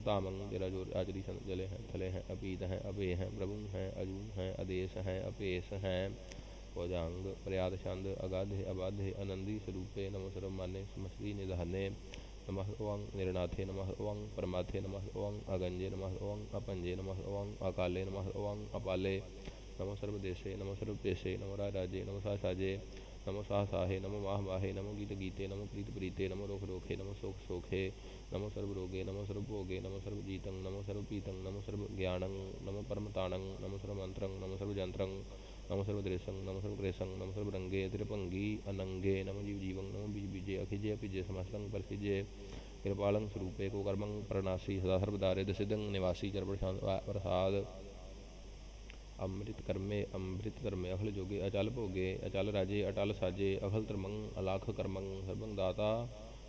तामंग जरा जोर आचरी सन जले हैं थले हैं अपीत हैं अभे हैं प्रभु हैं अजून हैं अदेश हैं अपेश हैं भोजांग प्रयाद छंद अगाधे अबाधे आनंदी स्वरूपे नमो सर्व माने समश्री निधाने नमः ओं निर्नाथे नमः ओं परमाथे नमः ओं अगंजे नमः ओं अपंजे नमः ओं अकाले नमः ओं अपाले नमो सर्वदेशे नमो सर्वपेशे नमो राजे नमो सासाजे नमो साहसाहे नमो माह माहे नमो गीत गीते नमो प्रीत प्रीते नमो रोख रोखे नमो शोक शोखे नमो सर्वरोगे नमो सर्वभोगे नमो सर्वजीतं नमो सर्वपीतं नमो सर्वज्ञानं नमो परमताणं नमो सर्वमन्त्रं नमो सर्वजन्त्रं नमो सर्वद्रेशं नमो सर्वक्रेशं नमो सर्वरङ्गे त्रिपङ्गी अनङ्गे नमो जीवजीवं नमो बीजबीजे अखिजे अपिजे समस्तं परसिजे कृपालं स्वरूपे कोकर्मं परनासी सदा सर्वदारिद्रसिद्धं निवासी चर्पशान्त प्रसाद अमृत कर्मे अमृत धर्मे अखल जोगे अचल भोगे अचल राजे अटल साजे अखल धर्मं अलाख कर्मं सर्वं दाता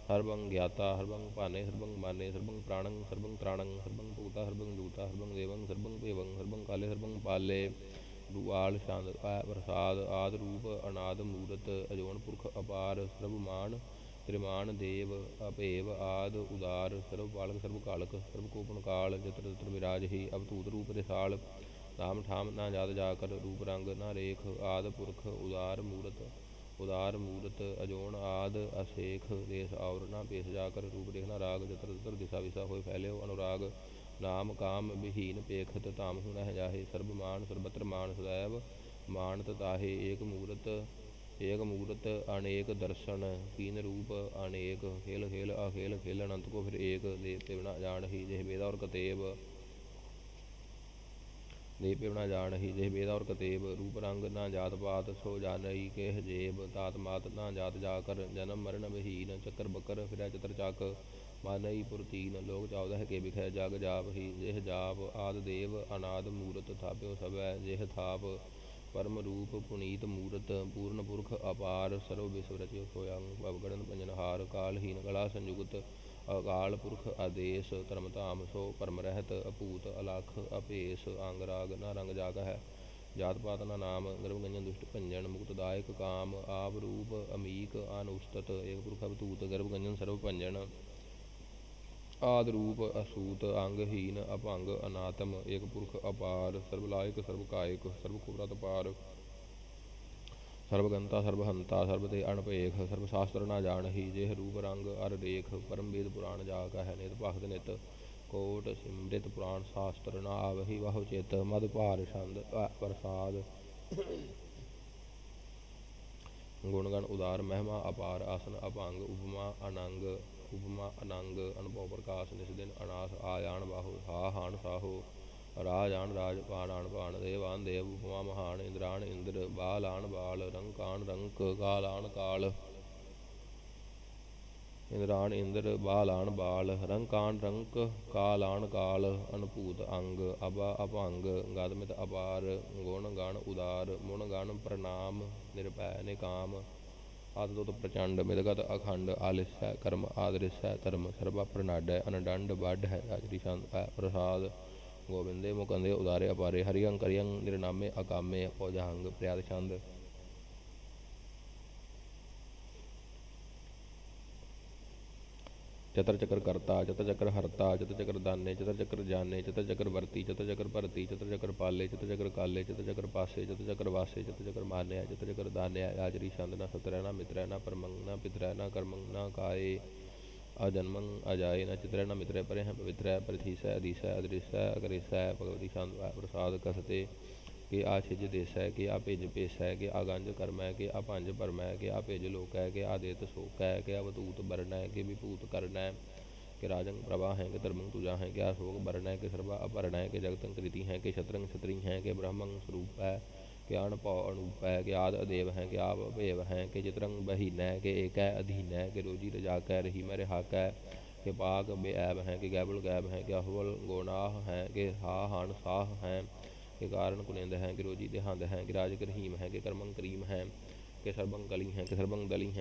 ਸਰਬੰ ਗਿਆਤਾ ਸਰਬੰ ਭਾਨੇ ਸਰਬੰ ਮਾਨੇ ਸਰਬੰ ਪ੍ਰਾਣੰ ਸਰਬੰ ਤ੍ਰਾਣੰ ਸਰਬੰ ਭੂਤਾ ਸਰਬੰ ਜੂਤਾ ਸਰਬੰ ਦੇਵੰ ਸਰਬੰ ਭੇਵੰ ਸਰਬੰ ਕਾਲੇ ਸਰਬੰ ਪਾਲੇ ਦੁਆਲ ਸ਼ਾਂਦ ਪ੍ਰਸਾਦ, ਆਦ ਰੂਪ, ਅਨਾਦ, ਮੂਰਤ, ਅਜੋਨ ਪੁਰਖ, ਅਪਾਰ ਸਰਬਮਾਨ ਤ੍ਰਿਮਾਨ, ਦੇਵ ਅਭੇਵ ਆਦ, ਉਦਾਰ ਸਰਬ ਪਾਲਕ ਸਰਬ ਕਾਲਕ ਸਰਬ ਕੋਪਨ ਕਾਲ ਜਤਰ ਜਤਰ ਵਿਰਾਜ ਹੀ ਅਵਤੂਤ ਰੂਪ ਰਸਾਲ ਨਾਮ ਠਾਮ ਨਾ ਜਦ ਜਾ ਕਰ ਰੂਪ ਰੰਗ ਨਾ ਰੇਖ, ਆਦ ਪੁਰਖ, ਉਦਾਰ, ਮੂਰਤ ਉਦਾਰ, ਮੂਰਤ ਅਜੋਨ ਆਦ ਅਸੇਖ ਦੇਸ ਔਰ ਪੇਸ ਜਾ ਕਰ ਰੂਪ ਰੇਖ ਰਾਗ ਜਤਰ ਜਤਰ ਦਿਸ਼ਾ ਵਿਸਾ ਹੋਏ ਫੈਲਿਓ ਅਨੁਰਾਗ, ਨਾਮ ਕਾਮ ਵਿਹੀਨ ਪੇਖਤ ਤਾਮ ਹੁ ਨਹਿ ਜਾਹੇ, ਸਰਬ ਮਾਨ ਸਰਬਤਰ ਮਾਨ ਸदैव ਮਾਨਤ ਤਾਹੇ, ਏਕ ਮੂਰਤ ਏਕ ਮੂਰਤ ਅਨੇਕ ਦਰਸ਼ਨ, ਕੀਨ ਰੂਪ ਅਨੇਕ, ਖੇਲ ਖੇਲ ਅਖੇਲ ਖੇਲ, ਅਨੰਤ ਕੋ ਫਿਰ ਏਕ ਦੇਵ ਤੇ ਬਿਨਾ ਜਾਣ ਹੀ, ਜਿਹ ਵੇਦਾ ਔਰ ਕਤੇਬ ਦੇ ਪਿਵਣਾ ਜਾਣ ਹੀ ਜਿਹ ਵੇਦ ਔਰ ਕਤੇਬ, ਰੂਪ, ਰੰਗ ਨਾ ਜਾਤ ਪਾਤ, ਸੋ ਜਾਣਈ ਕਹਿ ਜੇਬ, ਤਾਤ ਮਾਤ ਨਾ ਜਾਤ ਜਾ ਕਰ, ਜਨਮ ਮਰਨ ਬਹੀਨ ਚੱਕਰ ਬਕਰ ਫਿਰੈ ਚਤਰ ਚੱਕ ਮਾਨਈ ਪੁਰਤੀਨ, ਲੋਕ ਚਾਉਦਾ ਕੇ ਵਿਖੈ ਜਗ ਜਾਪ ਹੀ, ਜਿਹ ਜਾਪ ਆਦ ਦੇਵ, ਅਨਾਦ ਮੂਰਤ ਥਾਪਿਓ ਸਭੈ, ਜਿਹ ਥਾਪ ਪਰਮ ਰੂਪ ਪੁਨੀਤ ਮੂਰਤ, ਪੂਰਨ ਪੁਰਖ ਅਪਾਰ, ਸਰਵ ਵਿਸਵ ਰਚਿਓ ਸੋਯੰ ਭਵਗੜਨ ਪੰਜਨਹਾਰ ਕਾਲਹੀਨ ਗਲਾ ਸੰਯੁਕਤ ਅਕਾਲ ਪੁਰਖ ਆਦੇਸ਼ ਧਰਮ ਧਾਮ ਸੋ ਪਰਮ ਰਹਿਤ ਅਪੂਤ ਅਲਖ ਅਪੇਸ਼ ਅੰਗ ਰਾਗ ਨਾ ਰੰਗ ਜਾਗ ਹੈ। ਜਾਤ ਪਾਤ ਨਾ ਨਾਮ ਗਰਭ ਦੁਸ਼ਟ ਭੰਜਨ ਮੁਕਤ ਕਾਮ ਆਪ ਰੂਪ ਅਮੀਕ ਅਨੁਸਤਤ ਏਕ ਪੁਰਖ ਅਵਤੂਤ ਗਰਭਗੰਜਨ ਸਰਵ ਭੰਜਨ। ਆਦ ਰੂਪ ਅਸੂਤ ਅੰਗਹੀਨ ਅਭੰਗ ਅਨਾਤਮ ਏਕ ਪੁਰਖ ਅਪਾਰ ਸਰਬ ਲਾਇਕ ਸਰਬ ਕਾਇਕ ਸਰਬ ਕੁਬਰਤ ਪਾਰ ਸਰਬਗੰਤਾ, ਸਰਬਹੰਤਾ ਸਰਬ ਤੇ ਅਣਪੇਖ ਸਰਬ ਸ਼ਾਸਤਰ ਨਾ ਜਾਣਹੀ, ਜਿਹ ਰੂਪ ਰੰਗ ਅਰ ਰੇਖ, ਪਰਮ ਵੇਦ ਪੁਰਾਣ ਜਾ ਕਹੈ ਨਿਤ ਭਗਤ ਨਿਤ, ਕੋਟ ਸਿਮ੍ਰਿਤ ਪੁਰਾਣ ਸ਼ਾਸਤਰ ਨਾ ਆਵਹੀ ਬਹੁ ਚਿਤ, ਮਦ ਭਾਰ ਛੰਦ ਪ੍ਰਸਾਦ। ਗੁਣਗਣ ਉਦਾਰ ਮਹਿਮਾ ਅਪਾਰ ਆਸਨ ਅਭੰਗ, ਉਪਮਾ ਅਨੰਗ ਉਪਮਾ ਅਨੰਗ, ਅਨੁਭਵ ਪ੍ਰਕਾਸ਼ ਨਿਸ ਦਿਨ ਅਨਾਸ ਆਯਾਨ ਬਾਹੂ ਹਾ ਹਾਨ ਸਾਹੋ। ਰਾਜਾਨ ਰਾਜ ਪਾਣਾਨ ਪਾਣ ਦੇਵਾਨ ਦੇਵ ਉਪਮਾ ਮਹਾਨ, ਇੰਦਰਾਨ, ਇੰਦਰ ਬਾਲਾਨ ਬਾਲ ਰੰਕਾਨ ਰੰਕ ਕਾਲਾਨ ਕਾਲ। ਇੰਦਰਾਨ, ਇੰਦਰ ਬਾਲਾਨ ਬਾਲ ਰੰਕਾਨ ਰੰਕ ਕਾਲਾਨ ਕਾਲ, ਅਨਭੂਤ ਅੰਗ ਅਬਾ ਅਭੰਗ ਗਦਮਿਤ ਅਪਾਰ, ਗੁਣ, ਗਣ, ਉਦਾਰ, ਮੁਣ, ਗਣ, ਪ੍ਰਣਾਮ, ਨਿਰਭੈ, ਨਿਕਾਮ, ਆਦ ਦੁਤ ਪ੍ਰਚੰਡ, ਮਿਦਗਤ ਅਖੰਡ, ਆਲਿਸੈ ਕਰਮ, ਆਦਰਿਸੈ ਧਰਮ, ਸਰਬਾ ਪ੍ਰਨਾਡੈ, ਅਨਡੰਡ, ਵੱਡ ਹੈ ਆਜਰੀ ਸੰਤ ਪ੍ਰਸਾਦ ਗੋਬਿੰਦੇ ਮੁਕੰਦੇ ਉਦਾਰੇ ਅਪਾਰੇ ਹਰੀਅੰ ਕਰਿਅੰ ਨਿਰਨਾਮੇ ਅਕਾਮੇ ਪੋਜਹੰਗ ਪ੍ਰਿਆਦ ਛੰਦ ਚਤਰ ਚੱਕਰ ਕਰਤਾ ਚਤਰ ਚੱਕਰ ਹਰਤਾ ਚਤਰ ਚੱਕਰ ਦਾਨੇ ਚਤਰ ਚੱਕਰ ਜਾਣੇ ਚਤਰ ਚੱਕਰ ਵਰਤੀ ਚਤਰ ਚੱਕਰ ਭਰਤੀ ਚਤਰ ਚੱਕਰ ਪਾਲੇ ਚਤਰ ਚੱਕਰ ਕਾਲੇ ਚਤਰ ਚੱਕਰ ਪਾਸੇ ਚਤਰ ਚੱਕਰ ਵਾਸੇ ਚਤਰ ਚੱਕਰ ਮਾਨਿਆ ਚਤਰ ਚੱਕਰ ਦਾਨਿਆ ਆਜਰੀ ਛੰਦ ਨਾ ਸਤਰੈ ਨਾ ਮਿਤਰੈ ਨਾ ਪਰਮੰਗ ਨਾ ਪਿਤਰੈ ਨਾ ਕਰਮੰਗ ਨਾ ਕਾਏ ਅਜਨਮੰ ਅਜਾਏ ਨ ਚਿਤਰੈ ਨ ਮਿਤਰੈ ਪਰੇ ਹੈ ਪਵਿੱਤਰੈ ਪ੍ਰਥੀਸੈ ਅਦੀਸੈ ਅਦ੍ਰਿਸੈ ਅਗਰੇਸੈ ਭਗਵਤੀ ਸ਼ਾਂਤ ਪ੍ਰਸਾਦ ਕਸਤੇ ਕਿ ਆ ਛਿਜ ਦੇਸੈ ਕਿ ਆ ਭੇਜ ਭੇਸੈ ਕਿ ਆ ਗੰਜ ਕਰਮੈ ਕਿ ਆ ਭੰਜ ਭਰਮੈ ਕਿ ਆ ਭੇਜ ਲੋਕੈ ਕਿ ਆ ਦੇਤ ਸੋਕੈ ਕਿ ਅਵਤੂਤ ਬਰਨੈ ਕਿ ਵਿਭੂਤ ਕਰਨੈ ਕਿ ਰਾਜੰ ਪ੍ਰਭਾ ਹੈ ਕਿ ਧਰਮੰ ਤੁਜਾ ਹੈ ਕਿ ਆ ਸੋਗ ਬਰਨੈ ਕਿ ਸਰਬਾ ਅਪਰਣੈ ਕਿ ਜਗਤੰ ਕ੍ਰਿਤੀ ਹੈ ਕਿ ਛਤਰੰ ਛਤਰੀ ਹੈ ਕਿ ਬ੍ਰਹਮੰ ਸਰੂਪ ਹੈ ਕਿ ਅਣਭਉ ਅਨੂਪ ਹੈ ਕਿ ਆਦ ਅਦੇਵ ਹੈ ਕਿ ਆਪ ਭੇਵ ਹੈ ਕਿ ਚਿਤਰੰ ਬਹੀਨੈ ਕਿ ਏਕੈ ਅਧੀਨੈ ਕਿ ਰੋਜੀ ਰਜਾ ਕੈ ਰਹੀ ਮਰਿ ਹਾਕੈ ਕਿ ਪਾਕ ਬੇਐਬ ਹੈ ਕਿ ਗੈਬਲ ਗੈਬ ਹੈ ਕਿ ਅਹਵਲ ਗੋਨਾਹ ਹੈ ਕਿ ਹਾ ਹਣ ਸਾਹ ਹੈ ਕਿ ਕਾਰਨ ਕੁਨਿੰਦ ਹੈ ਕਿ ਰੋਜੀ ਦੇਹੰਦ ਹੈ ਕਿ ਰਾਜ ਕਰਹੀਮ ਹੈ ਕਿ ਕਰਮੰ ਕਰੀਮ ਹੈ ਕਿ ਸਰਬੰ ਕਲੀ ਹੈ ਕਿ ਸਰਬੰ ਦਲੀ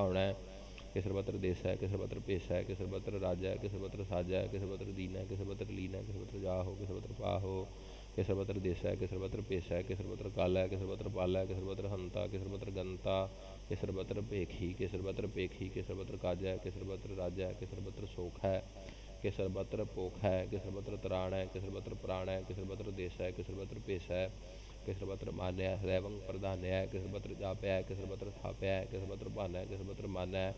ਹੈ ਕਿ ਸਰਬਤਰ ਮਾਨਿਆ ਕਿ ਸਰਬਤਰ ਦਾਨਿਆ ਕਿ ਸਰਬਤਰ ਗਾਉਣਾ ਕਿ ਸਰਬਤਰ ਭਾਵਣਾ ਕਿ ਸਰਬਤਰ ਦੇਸ ਹੈ ਕਿ ਸਰਬਤਰ ਪੇਸ਼ ਹੈ ਕਿ ਸਰਬਤਰ ਰਾਜਾ ਹੈ ਕਿ ਸਰਬਤਰ ਸਾਜਾ ਹੈ ਕਿ ਸਰਬਤਰ ਦੀਨ ਹੈ ਕਿ ਸਰਬਤਰ ਲੀਨ ਹੈ ਕਿ ਸਰਬਤਰ ਜਾਹੋ ਕਿ ਸਰਬਤਰ ਪਾਹੋ ਕਿ ਸਰਬਤਰ ਦੇਸ ਹੈ ਕਿ ਸਰਬਤਰ ਪੇਸ਼ ਹੈ ਕਿ ਸਰਬਤਰ ਕਾਲ ਹੈ ਕਿ ਸਰਬਤਰ ਪਾਲ ਹੈ ਕਿ ਸਰਬਤਰ ਹੰਤਾ ਕਿ ਸਰਬਤਰ ਗੰਤਾ ਕਿਸਰ ਬਤਰ کس بتر مانیا ہے ریونگ پردھانیا ہے کس بتر جاپیا ہے کس بتر تھاپیا ہے کس بتر بانا ہے کس بتر مانا ہے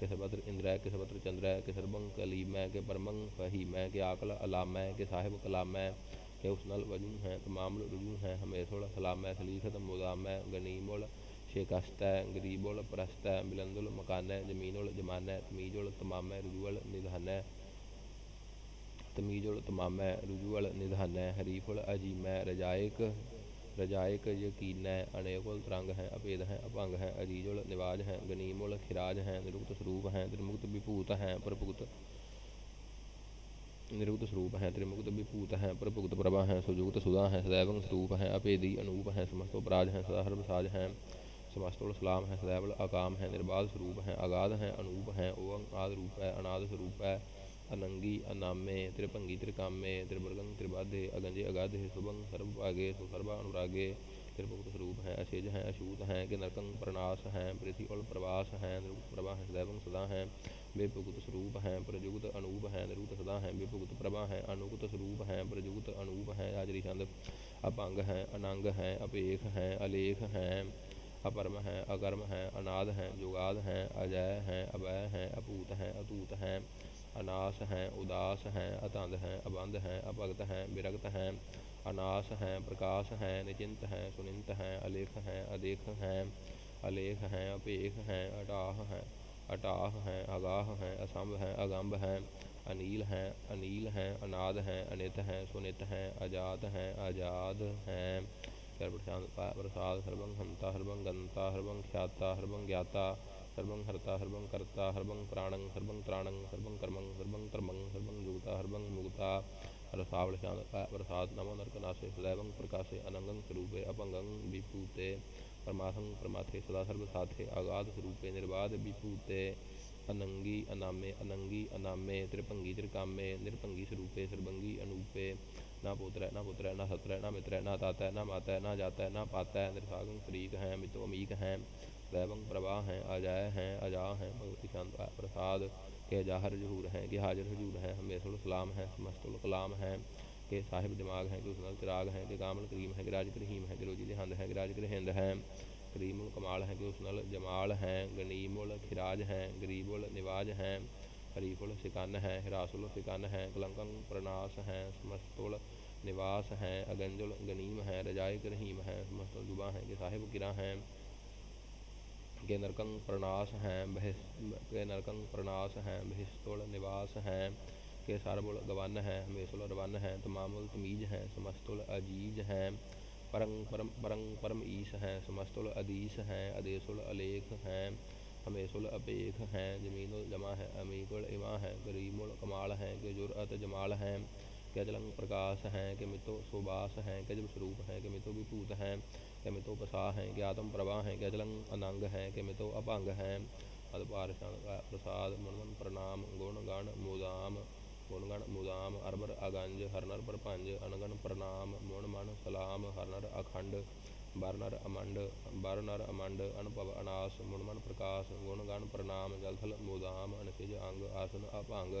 کس بتر اندر ہے کس بتر چندر ہے کہ سربنگ کلیم ہے کہ پرمنگ فہیم ہے کہ عقل علامہ ہے کہ صاحب کلام ہے کہ اس نل وجوہ ہیں تمام رجوع ہیں ہمیں تھوڑا سلام ہے خلیفت مضام ہے غنیم شکست ہے غریب پرست ہے بلند المکان ہے جمین الجمان ہے تمیز التمام ہے رجوع الدھان ہے تمیز التمام ہے رجوع ہے حریف ہے رجائق رجائق یقین ہے انیک ترنگ ہیں اپید ہیں اپنگ ہیں عزیز النواج ہیں غنیم خراج ہیں نرکت سروپ ہیں ترمکت بھوت ہیں پرپکت نرکت سروپ ہیں ترمکت بھوت ہیں پرپکت پربا ہیں سجوکت سدا ہیں سدیو سروپ ہیں اپیدی انوپ ہیں سمست اپراج ہیں سدا ہر بساج ہیں سمست السلام ہیں سدیو الاقام ہیں نرباد سروپ ہیں آگاد ہیں انوپ ہیں اوم آد روپ ہے اناد سروپ ہے ਹੈ ਅਨੂਪ ਹੈ ਓੰ ਆਦ ਰੂਪ ਹੈ ਅਨਾਦ ਸਰੂਪ ਹੈ ਅਨੰਗੀ ਅਨਾਮੇ ਤ੍ਰਿਭੰਗੀ ਤ੍ਰਿਕਾਮੇ ਤ੍ਰਿਵਰਗੰ ਤ੍ਰਿਬਾਧੇ ਅਗੰਜੇ, ਅਗਾਧੇ, ਸੁਭੰ, ਸਰਬ ਭਾਗੇ ਸੁਸਰਬਾ ਅਨੁਰਾਗੇ ਤ੍ਰਿਭੁਗਤ ਸਰੂਪ ਹੈ ਅਸੇਜ ਹੈ ਅਸ਼ੂਤ ਹੈ, ਕਿ ਨਰਕੰ ਪ੍ਰਨਾਸ ਹੈ, ਪ੍ਰਿਥੀ ਉਲ ਪ੍ਰਵਾਸ ਹੈ ਨਿਰੁਕਤ ਪ੍ਰਭਾ ਹੈ ਸदैवं ਸਦਾ ਹੈ ਬੇਭੁਗਤ ਸਰੂਪ ਹੈ, ਪ੍ਰਜੁਗਤ ਅਨੂਪ ਹੈ ਨਿਰੁਕਤ ਸਦਾ ਹੈ ਬੇਭੁਗਤ ਪ੍ਰਭਾ ਹੈ, ਅਨੁਕਤ ਸਰੂਪ ਹੈ, ਪ੍ਰਜੁਗਤ ਅਨੂਪ ਹੈ ਆਜਰੀ ਛੰਦ, ਅਪੰਗ ਹੈ, ਅਨੰਗ ਹੈ, ਅਪੇਖ ਹੈ, ਅਲੇਖ ਹੈ, ਅਪਰਮ ਹੈ, ਅਕਰਮ ਹੈ, ਅਨਾਦ ਹੈ, ਜੁਗਾਦ ਹੈ ਅਜੈ ਹੈ ਅਬੈ ਹੈ ਅਪੂਤ ਹੈ ਅਤੂਤ ਹੈ ਅਨਾਸ ਹੈ, ਉਦਾਸ ਹੈ, ਅਤੰਦ ਹੈ, ਅਬੰਧ ਹੈ, ਅਭਗਤ ਹੈ, ਬਿਰਗਤ ਹੈ, ਅਨਾਸ ਹੈ, ਪ੍ਰਕਾਸ਼ ਹੈ, ਨਿਚਿੰਤ ਹੈ, ਸੁਨਿੰਤ ਹੈ, ਅਲੇਖ ਹੈ, ਅਦੇਖ ਹੈ, ਅਲੇਖ ਹੈ, ਅਪੇਖ ਹੈ, ਅਟਾਹ ਹੈ ਅਟਾਹ ਹੈ, ਅਗਾਹ ਹੈ, ਅਸੰਭ ਹੈ, ਅਗੰਭ ਹੈ, ਅਨੀਲ ਹੈ ਅਨੀਲ ਹੈ, ਅਨਾਦ ਹੈ, ਅਨਿਤ ਹੈ, ਸੁਨਿਤ ਹੈ, ਅਜਾਤ ਹੈ ਆਜ਼ਾਦ ਹੈ। ਸਰਬਸ਼ਾਂਤ ਪ੍ਰਸਾਦ ਸਰਬੰ ਹੰਤਾ ਸਰਬੰ ਗੰਤਾ ਸਰਬੰ ਖਿਆਤਾ ਸਰਬੰ ਗਿਆਤਾ ਸਰਬੰ ਹਰਤਾ ਸਰਬੰ ਕਰਤਾ ਸਰਬੰ ਪ੍ਰਾਣੰ ਸਰਬੰ ਤ੍ਰਾਣੰ ਸਰਬੰ ਕਰਮੰ ਸਰਬੰ ਧਰਮੰ ਸਰਬੰ ਯੁਗਤਾ ਸਰਬੰ ਮੁਗਤਾ ਰਸਾਵਲ ਸ਼ਾਂਤ ਪ੍ਰਸਾਦ ਨਮੋ ਨਰਕਨਾਸੇ ਸदैवं ਪ੍ਰਕਾਸੇ ਅਨੰਗੰ ਸਰੂਪੇ ਅਪੰਗੰ ਵਿਭੂਤੇ ਪਰਮਾਸੰ ਪਰਮਾਥੇ ਸਦਾ ਸਰਬ ਸਾਥੇ ਆਗਾਧ ਸਰੂਪੇ ਨਿਰਬਾਧ ਵਿਭੂਤੇ ਅਨੰਗੀ ਅਨਾਮੇ ਅਨੰਗੀ ਅਨਾਮੇ ਤ੍ਰਿਭੰਗੀ ਤ੍ਰਿਕਾਮੇ ਨਿਰਭੰਗੀ ਸਰੂਪੇ ਸਰਬੰਗੀ ਅਨੂਪੇ ਨਾ ਪੁੱਤਰੈ ਨਾ ਪੁੱਤਰੈ ਨਾ ਸਤਰੈ ਨਾ ਮਿਤਰੈ ਨਾ ਤਾਤੈ ਨਾ ਮਾਤੈ ਨਾ ਜਾਤੈ ਨਾ ਪਾਤੈ ਨਿਰਸਾਗੰ ਸ਼ਰੀਕ ਹੈ ਮਿਤੋ ਅਮੀਕ ਹੈ دیبنگ پروا ہیں آجائے ہیں اجا ہیں بھگوتی شانت پرساد کے جاہر ظہور ہیں کہ حاضر حضور ہیں ہمیشہ الکلام ہیں مست الکلام ہیں کہ صاحب دماغ ہیں کہ اس چراغ ہیں کہ کامل کریم ہیں کہ راج کریم ہیں کہ روزی دہند ہیں کہ راج کرہند ہیں کریم الکمال ہیں کہ اس نل جمال ہیں غنیم الخراج ہیں غریب النواج ہیں حریف الفقن ہیں ہراس الفقن ہیں کلنکن پرناس ہیں مست النواس ہیں اگنج الغنیم ہیں رجائے کریم ہیں مست الجبا ہیں کہ صاحب گرا ہیں کے نرکن پرناس ہیں کے نرکن پرناس ہیں بہستوڑ نواس ہیں کے ساربڑ گوان ہیں بیسل روان ہیں تمام التمیج ہیں سمست العجیز ہیں پرنگ پرم پرنگ پرم عیس ہیں سمست العدیث ہیں ادیس الیکھ ہیں ہمیس الاپیکھ ہیں جمین الجمع ہیں امیک العما ہیں کریم الکمال ہیں کہ جرعت جمال ہیں کہ جلنگ پرکاس ہیں کہ متو سوباس ہیں کہ جب سروپ ہیں کہ متو بھوت ہیں कि मितो पसा है कि आत्म प्रभा है कि अजलंग अनंग है कि मितो अभंग है अदपार प्रसाद मुनमन प्रणाम गुण गण मुदाम गुणगण मुदाम अरबर अगंज हरनर प्रपंज अनगण प्रणाम मुण मन सलाम हरनर अखंड बरनर अमंड बरनर अमंड अनुभव अनास मुणमन प्रकाश गुणगण प्रणाम जलथल मुदाम अनसिज अंग आसन अभंग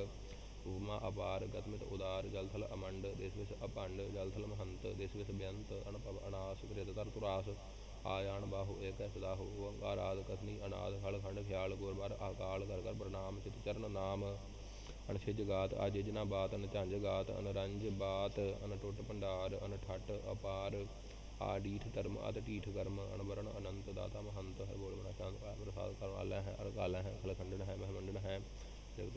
ਉਮਾ ਅਪਾਰ ਗਤਮਿਤ, ਉਦਾਰ, ਜਲਥਲ, ਅਮੰਡ, ਦੇਸ ਵਿੱਚ ਅਪੰਡ, ਜਲਥਲ, ਮਹੰਤ, ਦੇਸ ਵਿਸ ਬੇਅੰਤ ਅਨਪਵ ਅਨਾਸ ਕ੍ਰਿਤ ਤਰ ਤੁਰਾਸ, ਆਯਾਨ, ਬਾਹੂ, ਏਕੈ, ਸਦਾਹੂ ਓੰਕਾਰਾਦ ਕਥਨੀ, ਅਨਾਦ, ਹਲ, ਖੰਡ, ਖਿਆਲ, ਗੁਰਬਰ ਆਕਾਲ ਕਰ ਕਰ ਪ੍ਰਣਾਮ, ਚਿਤ, ਚਰਨ, ਨਾਮ, ਅਣਛਿਜ ਗਾਤ ਅਜਿਜਨਾ ਬਾਤ, ਅਨ ਗਾਤ ਅਨਰੰਜ ਬਾਤ ਅਨਟੁੱਟ ਭੰਡਾਰ, ਅਨ ਅਪਾਰ ਆਡੀਠ ਧਰਮ, ਅਤ ਢੀਠ ਕਰਮ ਅਨਵਰਨ ਅਨੰਤ ਦਾਤਾ, ਮਹੰਤ ਹੈ ਬੋਲ ਮਨਾ ਸ਼ਾਂਤ ਪ੍ਰਸਾਦ ਕਰਨ ਵਾਲਾ ਹੈ, ਅਰਕਾਲਾ ਹੈ, ਖਲਖੰਡਨ ਹੈ, ਮਹਿਮੰਡਨ ਹੈ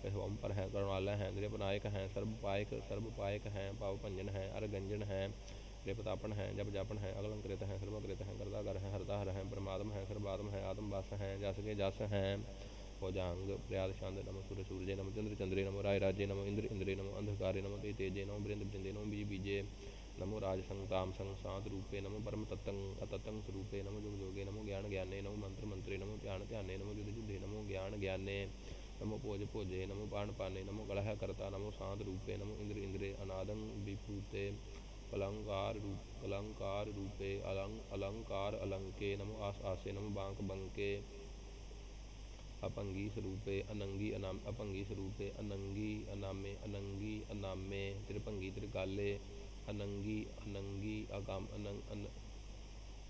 ओम पर है करुणालय है गृह नायक है सर्वपायक सर्वपायक है पावभंजन है अर्गंजन है गृहपतापन है जप जापन है अगलंकृत है सर्वकृत है कर्तागर है हरदाहर है परमात्म है सर्वात्म है आत्मवास है जस के जस हैं भोजांग प्रयाद शांत नम सूर्य सूर्य नम चंद्र चंद्रे नमो राय राज्य नमो इंद्र इंद्रे नमो अंधकारे नमो ते तेजे नमो बृंद बृंदे नमो बीज बीजे नमो राजसंग ताम संग सांत रूपे नमो परम तत्तंग अततंग स्वरूपे नमो जुग जोगे नमो ज्ञान ज्ञाने नमो मंत्र मंत्रे नमो ध्यान ध्याने नमो युद्ध युद्धे नमो ज्ञान ज्ञाने नमो भोज भोजे नमो बाण पाने नमो कलह करता नमो शांत रूपे नमो इंद्र इंद्रे अनादं विभूते अलंकार रूप अलंकार रूपे अलंग अलंकार अलंके नमो आस आसे नमो बांक बंके अपंगी स्वरूपे अनंगी अनाम अपंगी स्वरूपे अनंगी अनामे अनंगी अनामे त्रिभंगी त्रिकाले अनंगी अनंगी अगाम अनंग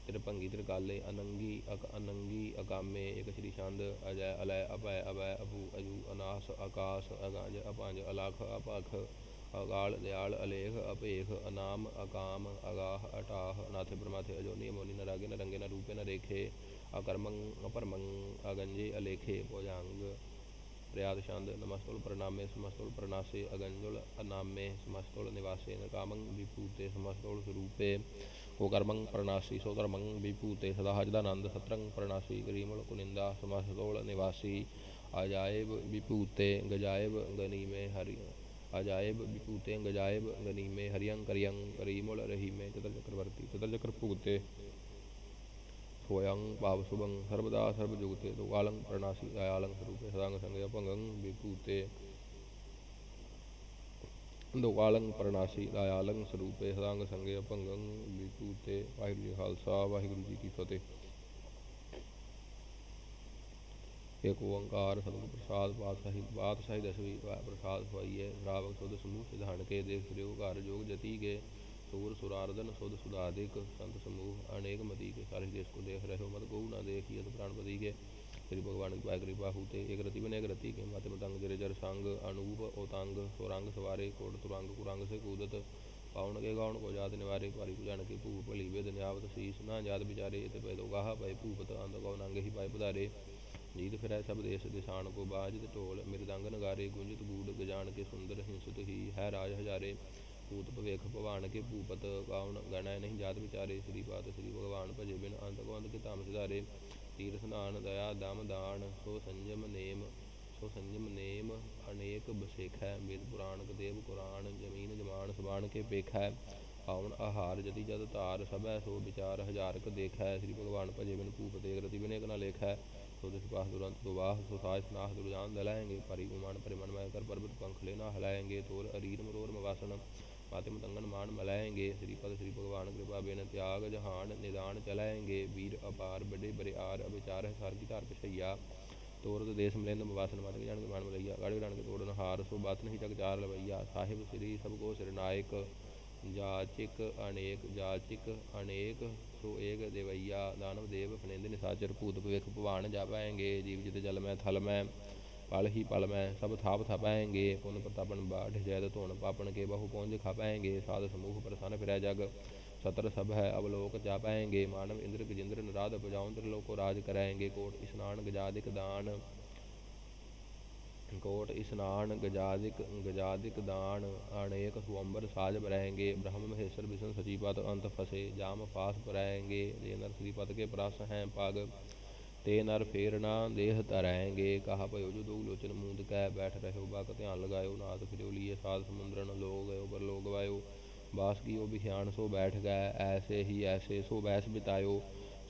ਤ੍ਰਿਭੰਗੀ ਤ੍ਰਿਕਾਲੇ, ਅਨੰਗੀ ਅਕ, ਅਨੰਗੀ ਅਕਾਮੇ, ਇਕ ਸ਼੍ਰੀ ਛੰਦ, ਅਜੈ, ਅਲੈ, ਅਪੈ ਅਬੈ ਅਭੂ ਅਜੂ ਅਨਾਸ ਆਕਾਸ਼ ਅਗੰਜ, ਅਪੰਜ, ਅਲਖ, ਅਪਖ, ਅਗਾਲ, ਦਿਆਲ, ਅਲੇਖ, ਅਪੇਖ, ਅਨਾਮ, ਅਕਾਮ, ਅਗਾਹ, ਅਟਾਹ, ਅਨਾਥੇ, ਪ੍ਰਮਾਥੇ, ਅਜੋਨੀ, ਅਮੋਨੀ, ਨਰਾਗੇ, ਨਰੰਗੇ, ਨਰੂਪੇ, ਨਰੇਖੇ, ਅਕਰਮੰ, ਅਪਰਮੰ, ਅਗੰਜੇ, ਅਲੇਖੇ ਪੋਜਾਂਗ अकर्मं अपरमं अगंजे अलेखे भोजांग प्रयाद छंद नमस्तुल प्रणामे समस्तुल प्रणासे अगंजुल अनामे समस्तुल निवासे नकामं विभूते समस्तुल स्वरूपे गोकर्मं प्रणासी सोकर्मं विभूते सदा हजदानंद सत्रंग प्रणासी गरीमुल कुनिंदा समस्तुल निवासी अजायब विभूते गजायब गनी में हरि अजायब विभूते गजायब गनी में हरियं करियं करीमुल रही में चतर चक्रवर्ती चतर ਹੋਯੰ ਭਾਵ ਸੁਭੰ ਸਰਬਦਾ ਸਰਬ ਜੁਗਤੇ ਦੁਆਲੰ ਪ੍ਰਣਾਸੀ ਦਇਆਲੰ ਸਰੂਪੇ ਸਦਾੰਗ ਸੰਗਯ ਭੰਗੰ ਵਿਭੂਤੇ। ਦੁਆਲੰ ਪ੍ਰਣਾਸੀ ਦਇਆਲੰ ਸਰੂਪੇ ਸਦਾੰਗ ਸੰਗਯ ਭੰਗੰ ਵਿਭੂਤੇ। ਵਾਹਿਗੁਰੂ ਜੀ ਖਾਲਸਾ, ਵਾਹਿਗੁਰੂ ਜੀ ਕੀ ਫਤਿਹ। ਏਕ ਓੰਕਾਰ ਸਤਿਗੁਰ ਪ੍ਰਸਾਦ ਪਾਤਸ਼ਾਹੀ ਪਾਤਸ਼ਾਹੀ ਦਸਵੀਂ ਪ੍ਰਸਾਦ ਹੋਈ ਹੈ ਰਾਵਕ ਸੁਧ ਸਮੂਹ ਸਿਧਾਨ ਕੇ ਦੇਖ ਰਿਓ ਘਰ ਜੋਗ ਜਤੀ ਕੇ ਸੂਰ ਸੁਰਾਰਦਨ ਸੁਧ ਸੁਧਾਦਿਕ ਸੰਤ ਸਮੂਹ ਅਨੇਕ ਮਤੀ ਕੇ ਸਾਰੇ ਦੇਸ਼ ਕੋ ਦੇਖ ਰਹੇ ਹੋ, ਮਤ ਗਉ ਨਾ ਦੇਖੀ, ਅਤ ਪ੍ਰਾਣ ਪਤੀ ਕੇ ਸ੍ਰੀ ਭਗਵਾਨ ਦੀ ਵਾਹਿਗੁਰੂ ਬਾਹੂ ਤੇ ਇਕ ਰਤੀ ਬਨੇ ਰਤੀ ਕੇ ਮਾਤੇ ਮਤੰਗ ਜਰੇ ਜਰ ਸੰਗ ਅਨੂਪ ਉਤੰਗ, ਸੁਰੰਗ ਸਵਾਰੇ ਕੋਟ ਤੁਰੰਗ ਕੁਰੰਗ ਸੇ ਕੂਦਤ, ਪਾਉਣ ਕੇ ਗਾਉਣ ਕੋ ਜਾਤ ਨਿਵਾਰੇ ਪਾਰੀ ਪੁਜਾਣ ਕੇ ਭੂਪ ਭਲੀ ਵੇਦ ਨਿਆਵਤ ਸੀਸ, ਨਾ ਜਾਤ ਵਿਚਾਰੇ ਤੇ ਪੈ ਦੋਗਾਹ ਪੈ ਭੂਪਤ ਅੰਦ ਗਉ ਨੰਗ ਹੀ ਪਾਇ ਪਧਾਰੇ। ਨੀਤ ਫਿਰੈ ਸਭ ਦੇਸ ਦਿਸਾਨ ਕੋ ਬਾਜ ਢੋਲ, ਮਿਰਦੰਗ ਨਗਾਰੇ, ਗੁੰਜਤ ਗੂੜ ਗਜਾਨ ਕੇ ਸੁੰਦਰ ਹਿੰਸਤ ਹੀ, ਹੈ ਰਾਜ ਹਜ਼ਾਰੇ। ਭੂਤ ਭਵੇਖ ਭਵਾਨ ਕੇ ਭੂਪਤ ਕਾਉਣ ਗਣੈ ਨਹੀਂ ਜਾਤ ਵਿਚਾਰੇ, ਸ੍ਰੀ ਪਾਤ ਸ੍ਰੀ ਭਗਵਾਨ ਭਜੇ ਬਿਨ ਅੰਤ ਕੋ ਕੇ ਧਾਮ ਸਿਧਾਰੇ, ਤੀਰ ਸਨਾਨ, ਦਇਆ, ਦਮ ਦਾਨ, ਸੋ ਸੰਜਮ ਨੇਮ, ਸੋ ਸੰਜਮ ਨੇਮ, ਅਨੇਕ ਬਸੇਖੈ ਵੇਦ ਪੁਰਾਣ ਕਦੇਵ ਕੁਰਾਨ, ਜਮੀਨ ਜਮਾਨ ਸਬਾਨ ਕੇ ਪੇਖੈ ਆਉਣ ਆਹਾਰ ਜਤੀ ਜਦ ਧਾਰ ਸਭੈ, ਸੋ ਵਿਚਾਰ ਹਜ਼ਾਰ ਕ ਦੇਖੈ, ਸ੍ਰੀ ਭਗਵਾਨ ਭਜੇ ਬਿਨ ਭੂਪ ਤੇ ਗ੍ਰਤੀ ਬਿਨੇ ਕ ਲੇਖੈ, ਸੋ ਦਿਸ ਪਾਸ ਦੁਰੰਤ ਦੁਵਾਹ ਸੋ ਸਾਜ ਸਨਾਹ ਦੁਰਜਾਨ ਦਲਾਏਂਗੇ ਪਰੀ ਗੁਮਾਨ ਪਰਿਮਨ ਮੈਂ ਕਰ ਪਰਬਤ ਪੰਖ ਲੈਣਾ ਹਲਾਏਂਗੇ, ਤੋਰ ਅਰੀਰ ਮਰੋਰ ਮਵਾਸਨ माते मतंगन मान मलाएंगे श्रीपद श्री भगवान कृपा बेन त्याग जहान निदान चलाएंगे वीर अपार बड़े बड़े आर अविचार है सार की धार पछैया ਤੋਰਤ ਦੇਸ ਮਲਿੰਦ ਮਵਾਸਨ ਮਤ ਜਾਣ ਕੇ ਮਾਨ ਮਲਈਆ ਗੜ ਵਿੜਾਣ ਕੇ ਤੋੜਨ ਹਾਰ ਸੋ ਬਾਤ ਨਹੀਂ ਜਗ ਚਾਰ ਲਵਈਆ ਸਾਹਿਬ ਸ੍ਰੀ ਸਭ ਕੋ ਸਿਰ ਨਾਇਕ ਜਾਚਿਕ ਅਨੇਕ ਜਾਚਿਕ ਅਨੇਕ ਸੋ ਏਕ ਦੇਵਈਆ ਦਾਨਵ ਦੇਵ ਫਨਿੰਦ ਨਿਸਾਚਰ ਭੂਤ ਭਵਿਖ ਭਵਾਨ ਜਾਪਾਏਂਗੇ ਜੀਵ ਜਿਤ ਜਲ ਮੈਂ ਥਲ ਮੈਂ पल ही पल में सब थाप थपाएंगे पुन प्रतापन बाढ़ जैद धुन पापन के बहु पौंज खा पाएंगे साध समूह प्रसन्न फिर जग सतर सब है अवलोक जा पाएंगे मानव इंद्र गजेंद्र नराध बजाऊं त्रिलोक को राज कराएंगे कोट स्नान गजादिक दान कोट स्नान गजादिक गजादिक दान अनेक स्वंबर साज बरहेंगे ब्रह्म महेश्वर विष्णु सचिपत अंत फसे जाम फास पराएंगे ये नर श्रीपद के प्रस हैं पग ਤੇ ਨਰ ਫੇਰਨਾ ਦੇਹ ਧਰੈਂਗੇ। ਕਹਾ ਭਇਓ ਜੋ ਦੋ ਲੋਚਨ ਮੂੰਦ ਕੈ ਬੈਠ ਰਹਿਓ ਬਾਕ ਧਿਆਨ ਲਗਾਇਓ ਨਾਥ ਫਿਰਿਓ ਲੀਏ ਸਾਧ ਸਮੁੰਦਰਨ ਲੋ ਗਇਓ ਪਰ ਲੋਗ ਵਾਇਓ। ਬਾਸ ਕੀਓ ਬਿਖਿਆਨ ਸੋ ਬੈਠ ਗਏ ਐਸੇ ਹੀ ਐਸੇ, ਸੋ ਬੈਸ ਬਿਤਾਇਓ।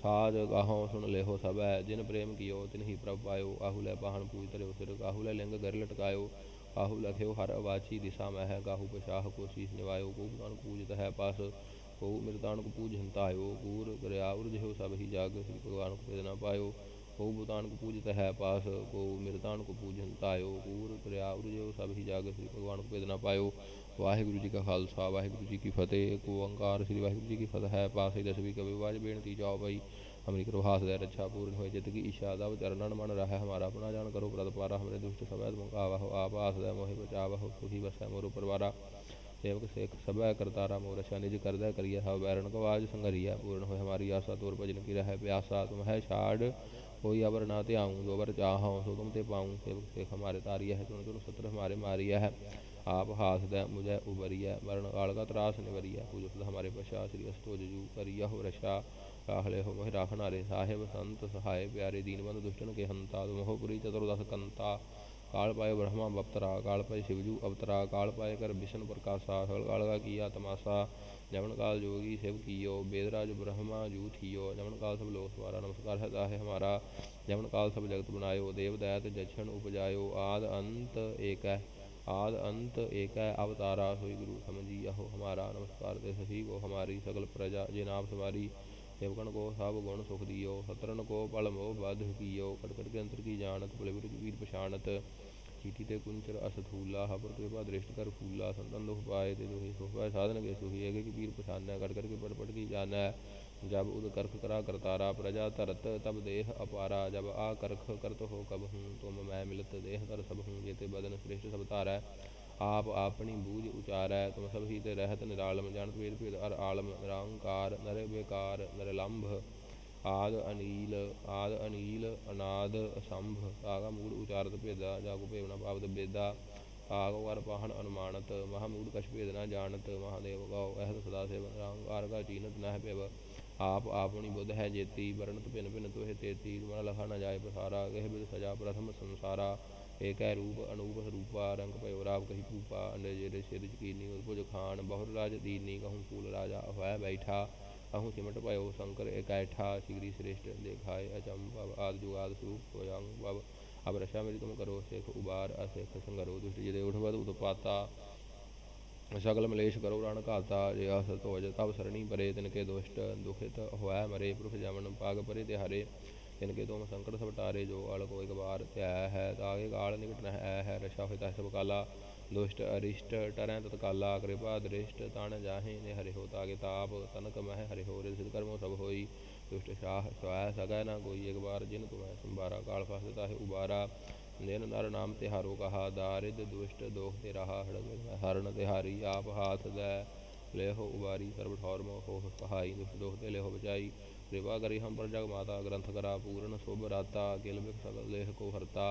ਸਾਧ ਗਾਹੋਂ ਸੁਣ ਲਿਓ ਸਭੈ, ਜਿਨ ਪ੍ਰੇਮ ਕੀਓ, ਤਿਨ ਹੀ ਪ੍ਰਭ ਪਾਇਓ ਆਹੂ ਲੈ ਪਾਹਣ ਪੂਜ ਧਰਿਓ ਸਿਰ ਕਾਹੂ ਲੈ ਲਿੰਗ ਗਰ ਲਟਕਾਇਓ। ਆਹੂ ਲਖਿਓ ਹਰ ਅਵਾਚੀ ਦਿਸ਼ਾ ਮਹਿ, ਗਾਹੂ ਪਛਾਹ ਕੋ ਸੀਸ ਨਿਵਾਇਓ। ਕੋ ਮਨ ਪੂਜਤ ਹੈ ਪਾਸ ਹੋ ਮਿਰਦਾਨ ਕੋ ਪੂਜ ਹੰਤਾਇਓ ਪੂਰ ਦਰਿਆ ਉਰਜ ਹੋ ਸਭ ਹੀ ਜਾਗ, ਸ੍ਰੀ ਭਗਵਾਨ ਕੋ ਵੇਦਨਾ ਪਾਇਓ। ਹੋ ਬੁਤਾਨ ਕੋ ਪੂਜਤ ਹੈ ਪਾਸ, ਕੋ ਮਿਰਦਾਨ ਕੋ ਪੂਜ ਹੰਤਾਇਓ ਪੂਰ ਦਰਿਆ ਉਰਜ ਹੋ ਸਭ ਹੀ ਜਾਗ, ਸ੍ਰੀ ਭਗਵਾਨ ਕੋ ਵੇਦਨਾ ਪਾਇਓ। ਵਾਹਿਗੁਰੂ ਜੀ ਕਾ ਖਾਲਸਾ, ਵਾਹਿਗੁਰੂ ਜੀ ਕੀ ਫਤਿਹ। ਕੋ ਅੰਕਾਰ ਸ੍ਰੀ ਵਾਹਿਗੁਰੂ ਜੀ ਕੀ ਫਤਿਹ ਹੈ। ਪਾਸੇ ਦਸਵੀਂ ਕਵੀ ਵਾਜ ਬੇਨਤੀ ਜਾਓ ਭਾਈ। ਹਮਰੀ ਹਾਸ ਦੇ ਰਛਾ ਪੂਰਨ ਹੋਏ ਜਿਤ ਕੀ ਇਸ਼ਾ ਦਾ ਵਿਚਰਨਣ ਮਨ ਰਹਾ ਹਮਾਰਾ। ਆਪਣਾ ਜਾਣ ਕਰੋ ਪ੍ਰਤਪਾਰਾ, ਹਮਰੇ ਦੁਸ਼ਟ ਸਵੈਦ ਮੁਕਾਵਾ ਹੋ ਆਪ, ਆਸ ਦਾ ਮੋਹਿ ਬਚਾਵਾ ਹੋ ਸੁਖੀ ਬਸੈ ਮੋਰੋ ਪਰਵਾਰਾ सेवक सेख सब करतारा मोर रक्षा निज कर दया करिया हव बैरन को आज संगरिया पूर्ण हो हमारी आशा तोर भजन की रह प्यासा तुम है छाड़ कोई अबर ना ते आऊँ दो बर चाहो सो तुम ते पाऊँ सेवक सेख हमारे तारिया है तुम तुम सत्र हमारे मारिया है आप हास दय मुझे उबरिया मरण काल का त्रास निवरिया पूजो हमारे पशा श्री अस्तोजू करिया हो रशा ਰਾਖ ਲੈ ਹੋ ਮੋਹਿ ਰਾਖਨ ਹਾਰੇ ਸਾਹਿਬ ਸੰਤ ਸਹਾਇ ਪਿਆਰੇ ਦੀਨਬੰਦ ਦੁਸ਼ਟਨ ਕੇ ਹੰਤਾ ਮੋਹਪੁਰੀ ਚਤੁਰਦਸ ਕੰਤਾ ਕਾਲ ਪਾਏ ਬ੍ਰਹਮਾ ਅਵਤਰਾ ਕਾਲ ਪਾਏ ਸ਼ਿਵਜੂ ਅਵਤਰਾ, ਕਾਲ ਪਾਏ ਕਰ ਵਿਸ਼ਨ ਪ੍ਰਕਾਸ਼ਾ, ਸਗਲ ਕਾਲ ਕਾ ਕੀਆ ਤਮਾਸ਼ਾ ਜਮਨ ਕਾਲ ਜੋਗੀ ਸ਼ਿਵ ਕੀਓ ਬੇਦਰਾਜ ਬ੍ਰਹਮਾ ਜੂ ਥੀਓ ਜਮਨ ਕਾਲ ਸਭ ਲੋਕ ਸਵਾਰਾ ਨਮਸਕਾਰ ਹੈ ਤਾਹੇ ਹਮਾਰਾ ਜਮਨ ਕਾਲ ਸਭ ਜਗਤ ਬਣਾਇਓ, ਦੇਵ ਦਇਤ ਜਛਨ ਉਪਜਾਇਓ, ਆਦ ਅੰਤ ਏਕ ਹੈ ਆਦ ਅੰਤ ਏਕ ਹੈ ਅਵਤਾਰਾ ਹੋਈ ਗੁਰੂ ਸਮਝੀ ਆਹੋ ਹਮਾਰਾ, ਨਮਸਕਾਰ ਤੇ ਸਹੀ ਕੋ ਹਮਾਰੀ ਸਗਲ ਪ੍ਰਜਾ ਜੇ ਨਾਮ ਸਵਾਰੀ सेवकन को सब गुण सुख दियो सतरन को पल मोह बध कियो कटकट के अंतर की जानत भले बुर कबीर पछाणत चीटी ते कुंचर असथूला हपर कृपा दृष्ट कर फूला संतन दुख पाए ते दुहि सुख पाए साधन के सुखी है कबीर पछाना कट करके पट पट की जाना जब उद करख करा करतारा प्रजा तरत तब देह अपारा जब आ करख करत हो कब हूँ तुम मैं मिलत देह तर सब हूँ ये ते बदन श्रेष्ठ सब तारा ਆਪ ਆਪਣੀ ਬੂਝ ਉਚਾਰੈ ਤੁਮ ਸਭ ਹੀ ਤੇ ਰਹਿਤ ਨਿਰਾਲਮ ਜਾਣਤ ਵੇਦ ਭੇਦ ਅਰ ਆਲਮ, ਨਿਰੰਕਾਰ, ਨਰ ਬੇਕਾਰ ਨਿਰਲੰਭ, ਆਦ ਅਨੀਲ ਆਦ ਅਨੀਲ, ਅਨਾਦ ਅਸੰਭ ਆਗਾ ਮੂੜ ਉਚਾਰਤ ਭੇਦਾ, ਜਾਗੋ ਭੇਵਨਾ ਪਾਵਦ ਬੇਦਾ, ਆਗ ਵਰ ਪਾਹਨ ਅਨੁਮਾਨਤ, ਮਹਾ ਮੂੜ ਕਛ ਭੇਦ ਨਾ ਜਾਣਤ, ਮਹਾਦੇਵ ਗਾਓ ਅਹਦ ਸਦਾ ਰਾਮ ਰਾੰਗਾਰ ਕਾ ਚੀਨਤ ਨਹਿ ਪਿਵ ਆਪ ਆਪਣੀ ਬੁੱਧ ਹੈ ਜੇਤੀ, ਵਰਣਤ ਭਿਨ ਭਿਨ ਤੋਹਿ ਤੇਤੀ, ਮਨ ਲਖਾ ਨ ਜਾਏ ਪਸਾਰਾ ਕਹਿ ਬਿਦ ਸਜਾ ਪ੍ਰਥਮ ਸੰਸਾਰਾ ਏਕੈ ਰੂਪ ਅਨੂਪ ਸਰੂਪਾ, ਰੰਗ ਭਇਓ, ਰਾਵ ਕਹੀ ਭੂਪਾ ਅੰਡੇ ਜਿਹੜੇ ਸਿਰ ਚਕੀਨੀ ਉਪਜ ਖਾਨ, ਬਹੁਰ ਰਾਜ ਦੀਨੀ ਕਹੂੰ ਫੂਲ ਰਾਜਾ ਹੋਇ ਬੈਠਾ, ਅਹੂ ਸਿਮਟ ਭਇਓ ਸ਼ੰਕਰ ਇਕੈਠਾ ਸਿਗਰੀ ਸ੍ਰੇਸ਼ਟ ਦੇਖਾਏ ਅਚੰਭਵ ਆਦ ਜੁਗਾਦ ਸਰੂਪ ਹੋਯੰ ਭਵ, ਅਬ ਰਸ਼ਾ ਮੇਰੀ ਤੁਮ ਕਰੋ ਸੇਖ ਉਬਾਰ, ਅਸੇਖ ਸੰਗਰੋ ਦੁਸ਼ਟ ਜਿਹਦੇ ਉਠਵਦ ਉਤਪਾਤਾ, ਸਗਲ ਮਲੇਸ਼ ਕਰੋ ਰਣ ਘਾਤਾ, ਜੇ ਅਸ ਤੋਜ ਤਬ ਸਰਣੀ ਪਰੇ ਤਿਨ ਕੇ ਦੁਸ਼ਟ, ਦੁਖਿਤ ਹੋਇ ਮਰੇ, ਪੁਰਖ ਜਮਨ ਪਾਗ ਪਰੇ ਤੇ ਹਰੇ ਤਿਨ ਕੇ ਤੁਮ ਸੰਕਟ ਸਭ ਟਾਰੇ ਜੋ ਅਲ ਕੋ ਇੱਕ ਬਾਰ ਧਿਆ ਹੈ ਤਾਗੇ ਕਾਲ ਨਿਕਟ ਨਹਿ ਐ ਹੈ ਰਸ਼ਾ ਹੋਇ ਤਹ ਸਭ ਕਾਲਾ ਦੁਸ਼ਟ ਅਰਿਸ਼ਟ ਟਰੈ ਤਤਕਾਲਾ, ਕਿਰਪਾ ਦ੍ਰਿਸ਼ਟ ਤਨ ਜਾਹੇ ਨੇ ਹਰਿ ਹੋ ਤਾਗੇ ਤਾਪ ਤਨਕ ਮਹਿ ਹਰਿ ਹੋ ਰਿ ਸਿਧ ਕਰਮੋ ਸਭ ਹੋਈ। ਦੁਸ਼ਟ ਸ਼ਾਹ ਸਵੈ ਸਗੈ ਨਾ ਕੋਈ ਇੱਕ ਬਾਰ ਜਿਨ ਤੁਮੈ ਸੰਭਾਰਾ, ਕਾਲ ਫਸ ਤਾਹੇ ਉਬਾਰਾ। ਨਿਨ ਨਰ ਨਾਮ ਤਿਹਾਰੋ ਕਹਾ, ਦਾਰਿਦ ਦੁਸ਼ਟ ਦੋਖ ਤੇ ਰਹਾ ਹੜਗ ਹਰਨ ਤਿਹਾਰੀ, ਆਪ ਹਾਥ ਦੈ ਲੇਹੋ ਉਬਾਰੀ, ਸਰਬ ਠੌਰ ਮੋ ਸਹਾਈ, ਦੁਸ਼ਟ ਦੋਖ ਤੇ ਲੇਹੋ ਬਚਾਈ। सेवा करी हम पर जग माता ग्रंथ करा पूर्ण शुभ राता किल सकल लेह को हरता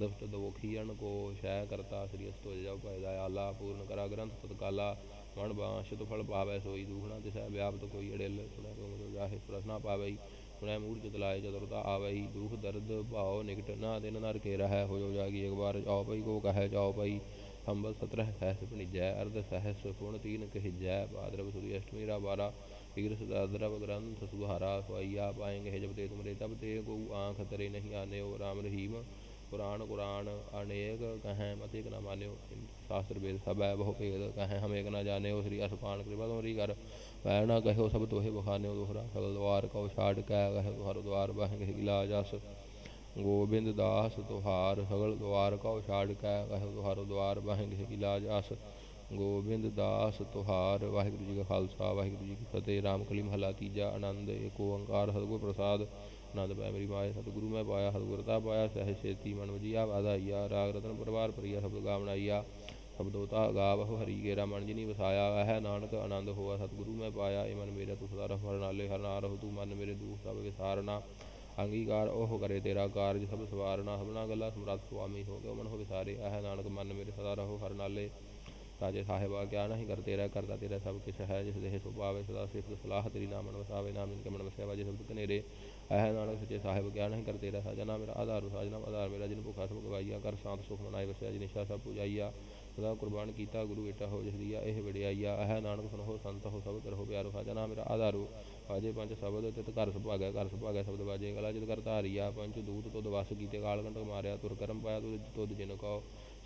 दुष्ट दोखीयण को शय करता श्री अस्तो जव पैदा आला पूर्ण करा ग्रंथ तत्काला मण बांश तो फल पावै सोई दूहना दिशा व्याप्त कोई अड़िल सुनय को जाहे प्रसना पावई ਸੁਣੈ ਮੂਰਤ ਚਲਾਏ ਚਤੁਰਤਾ ਆਵਈ ਦੁਖ ਦਰਦ ਭਾਉ ਨਿਕਟ ਨਾ ਦਿਨ ਨਰ ਕੇ ਰਹਿ ਹੋਇਓ ਜਾਗੀ ਇੱਕ ਵਾਰ ਜਾਉ ਪਈ ਕੋ ਕਹੈ ਜਾਉ ਪਈ ਸੰਬਤ 17 ਸਹਸ ਪਣਿਜੈ ਅਰਧ ਸਹਸ ਪੁਣ ਤੀਨ ਕਹਿਜੈ ਭਾਦਰਵ ਸੁਰੀ ਅਸ਼ਟਮੀ ਰਾ 12 शीघ्र सदा द्रव ग्रंथ सुहारा हुई आप आएंगे जब ते तुमरे तब ते को आँख तरे नहीं आने और राम रहीम पुराण कुरान अनेक कहें मत एक न मान्यो शास्त्र वेद सब है बहु भेद कहें हम एक न जाने श्री असपान कृपा तुम्हारी कर वह न कहो सब तोहे बखाने दोहरा सकल द्वार कहो छाट कह कह तुम्हारो द्वार बह कह गिला जस गोबिंद दास तुहार सगल द्वार कौ छाड़ कै कह तुहारो द्वार बह गिला जास ਗੋਬਿੰਦ ਦਾਸ ਤੁਹਾਰ, ਵਾਹਿਗੁਰੂ ਜੀ ਕਾ ਖਾਲਸਾ, ਵਾਹਿਗੁਰੂ ਜੀ ਕੀ ਫਤਿਹ ਰਾਮ ਕਲੀ ਮਹਲਾ ਤੀਜਾ, ਆਨੰਦ, ਏਕ ਓੰਕਾਰ, ਸਤਿਗੁਰ ਪ੍ਰਸਾਦ, ਆਨੰਦ ਪੈ ਮੇਰੀ ਮਾਇਆ, ਸਤਿਗੁਰੂ ਮੈਂ ਪਾਇਆ, ਸਤਿਗੁਰ ਤਾ ਪਾਇਆ ਸਹਿ ਛੇਤੀ ਮਨ ਵਜੀਆ ਵਾਧਾਈਆ ਰਾਗ ਰਤਨ ਪਰਵਾਰ ਪ੍ਰਿਆ ਸ਼ਬਦ ਗਾਵਣਾਈਆ ਸ਼ਬਦੋਤਾ ਗਾਵਹੁ ਹਰੀ ਕੇਰਾ ਮਨ ਜਿਨੀ ਵਸਾਇਆ ਹੈ ਨਾਨਕ ਆਨੰਦ ਹੋਆ, ਸਤਿਗੁਰੂ ਮੈਂ ਪਾਇਆ, ਇਹ ਮਨ ਮੇਰਾ, ਤੂੰ ਸਦਾ ਰਫਰ ਨਾਲੇ, ਹਰ ਨਾ ਤੂੰ ਮਨ ਮੇਰੇ ਦੁਖ ਸਭ ਵਿਸਾਰਨਾ। ਅੰਗੀਕਾਰ ਉਹ ਕਰੇ ਤੇਰਾ ਕਾਰਜ, ਸਭ ਸਵਾਰਨਾ, ਸਭਨਾ ਗੱਲਾਂ ਸਮਰੱਥ ਸੁਆਮੀ ਹੋ ਗਿਆ ਮਨ ਹੋ ਵਿਸਾਰੇ ਆਹ ਨਾਨਕ ਮਨ ਮੇਰੇ ਸਦਾ ਰਹੋ, ਹਰ ਨਾਲੇ। ਰਾਜੇ ਸਾਹਿਬਾ ਕਿਆ ਨਹੀਂ ਕਰ, ਤੇਰਾ ਕਰਦਾ ਤੇਰਾ ਸਭ ਕੁਛ ਹੈ, ਜਿਸ ਦੇਹ ਸੁਭਾਵੇ ਸਦਾ ਸਿਫਤ, ਸਲਾਹ ਤੇਰੀ ਨਾਮਨ ਵਸਾਵੇ, ਨਾਮ ਇਨਕੇ ਮਨ ਵਸਿਆ ਵਾਜੇ ਸਬਦ ਕਨੇਰੇ ਹੈ ਨਾਨਕ ਸੱਚੇ ਸਾਹਿਬ ਕਿਆ ਨਹੀਂ ਕਰ, ਤੇਰਾ ਸਾਜਨਾ ਮੇਰਾ ਆਧਾਰ, ਸਾਜਨਾ ਆਧਾਰ ਮੇਰਾ, ਜਿਨ ਭੁਖਾ ਸਭ ਗਵਾਈਆ ਕਰ, ਸ਼ਾਂਤ ਸੁਖ ਮਨਾਏ ਵਸਿਆ, ਜਿਨ ਨਿਸ਼ਾ ਸਭ ਪੁਜਾਈਆ, ਸਦਾ ਕੁਰਬਾਨ ਕੀਤਾ, ਗੁਰੂ ਬੇਟਾ ਹੋ ਜਿਸ ਦੀਆ ਇਹ ਵਡਿਆਈਆ ਹੈ ਨਾਨਕ ਸੁਨੋ ਸੰਤ, ਹੋ ਸਭ ਤਰੋ ਪਿਆਰੋ ਸਾਜਨਾ ਮੇਰਾ ਆਧਾਰੂ ਵਾਜੇ ਪੰਜ ਸ਼ਬਦ, ਤਿਤ ਘਰ ਸੁਭਾਗਿਆ ਘਰ ਸੁਭਾਗਿਆ ਸ਼ਬਦ ਵਾਜੇ ਕਲਾ ਜਿਤ ਕਰ ਧਾਰੀਆ ਪੰਜ ਦੂਤ ਤੁਧ ਵਸ ਕੀਤੇ, ਕਾਲ ਕੰਟਕ ਮਾਰਿਆ, ਤੁਰ ਕਰਮ ਪਾਇਆ ਤੁਧ ਤੁਧ ਜਿਨ ਕੋ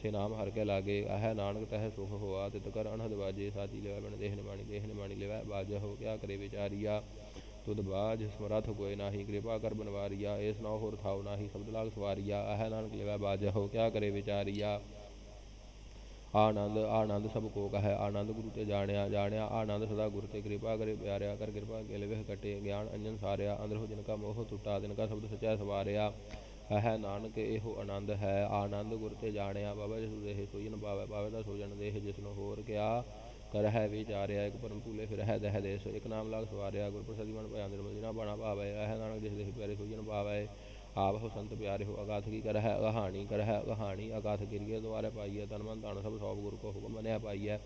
ਸੇ ਨਾਮ ਹਰ ਕੇ ਲਾਗੇ ਅਹ ਨਾਨਕ ਤਹ ਸੁਖ ਹੋਆ, ਤਿਤ ਕਰ ਅਨਹਦ ਬਾਜੇ, ਸਾਚੀ ਲੈਵੈ ਬਣ ਦੇਹ ਨਿਮਾਣੀ ਦੇਹ ਨਿਮਾਣੀ ਲੈਵੈ ਬਾਜ ਹੋ ਕਿਆ ਕਰੇ ਵਿਚਾਰੀਆ? ਤੁਧ ਬਾਜ ਸਮਰਥ ਕੋਇ ਨਾਹੀ, ਕਿਰਪਾ ਕਰ ਬਨਵਾਰੀਆ ਏਸ ਨਾ ਹੋਰ ਥਾਉ ਨਾਹੀ, ਸ਼ਬਦ ਲਾਗ ਸਵਾਰੀਆ ਅਹ ਨਾਨਕ ਲੈਵੈ ਬਾਜ ਹੋ ਕਿਆ ਕਰੇ ਵਿਚਾਰੀਆ? ਆਨੰਦ ਆਨੰਦ ਸਭ ਕੋ ਕਹੈ, ਆਨੰਦ ਗੁਰੂ ਤੇ ਜਾਣਿਆ ਜਾਣਿਆ ਆਨੰਦ ਸਦਾ ਗੁਰ ਤੇ, ਕਿਰਪਾ ਕਰੇ ਪਿਆਰਿਆ, ਕਰ ਕਿਰਪਾ ਕੇ ਲਵਹਿ ਕਟੇ ਗਿਆਨ ਅੰਜਨ ਸਾਰਿਆ, ਅੰਦਰ ਹੋ ਜਿਨ ਕਾ ਮੋਹ ਟੁੱਟਾ ਦਿਨ ਕਾ ਸ਼ਬਦ ਸਚੈ ਸਵਾਰਿਆ। ਹੈ ਨਾਨਕ, ਇਹੋ ਆਨੰਦ ਹੈ। ਆਨੰਦ ਗੁਰ ਤੇ ਜਾਣਿਆ ਬਾਬਾ ਜਿਸ ਦੇਹ ਸੋਜਨ ਪਾਵੇ ਪਾਵੇ ਦਾ ਸੋਜਨ ਦੇਹ ਜਿਸ ਨੂੰ ਹੋਰ ਕਿਆ ਕਰ ਹੈ ਵਿਚਾਰਿਆ, ਇੱਕ ਪਰਮ ਭੂਲੇ ਫਿਰ ਹੈ ਦਹਿ ਦੇਸ। ਇੱਕ ਨਾਮ ਲਾਗ ਸਵਾਰਿਆ ਗੁਰ ਪ੍ਰਸਾਦੀ ਮਨ ਭਿਆਨ ਦੇ ਮਦੀਨਾ ਬਾਣਾ ਪਾਵੇ ਹੈ ਨਾਨਕ ਜਿਸ ਦੇਹ ਪਿਆਰੇ ਸੋਜਨ ਪਾਵੇ ਆਪ ਹੋ ਸੰਤ ਪਿਆਰੇ ਹੋ ਅਗਾਥ ਕੀ ਕਰ ਹੈ ਕਹਾਣੀ ਕਰ ਹੈ ਕਹਾਣੀ ਅਗਾਥ ਕਿਰਿਆ ਦੁਆਰੇ ਪਾਈਐ, ਤਨ ਮਨ ਤਨ ਸਭ ਸੋਭ ਗੁਰ ਕੋ ਹੁਕਮ ਮਨਿਆ ਪਾਈਐ।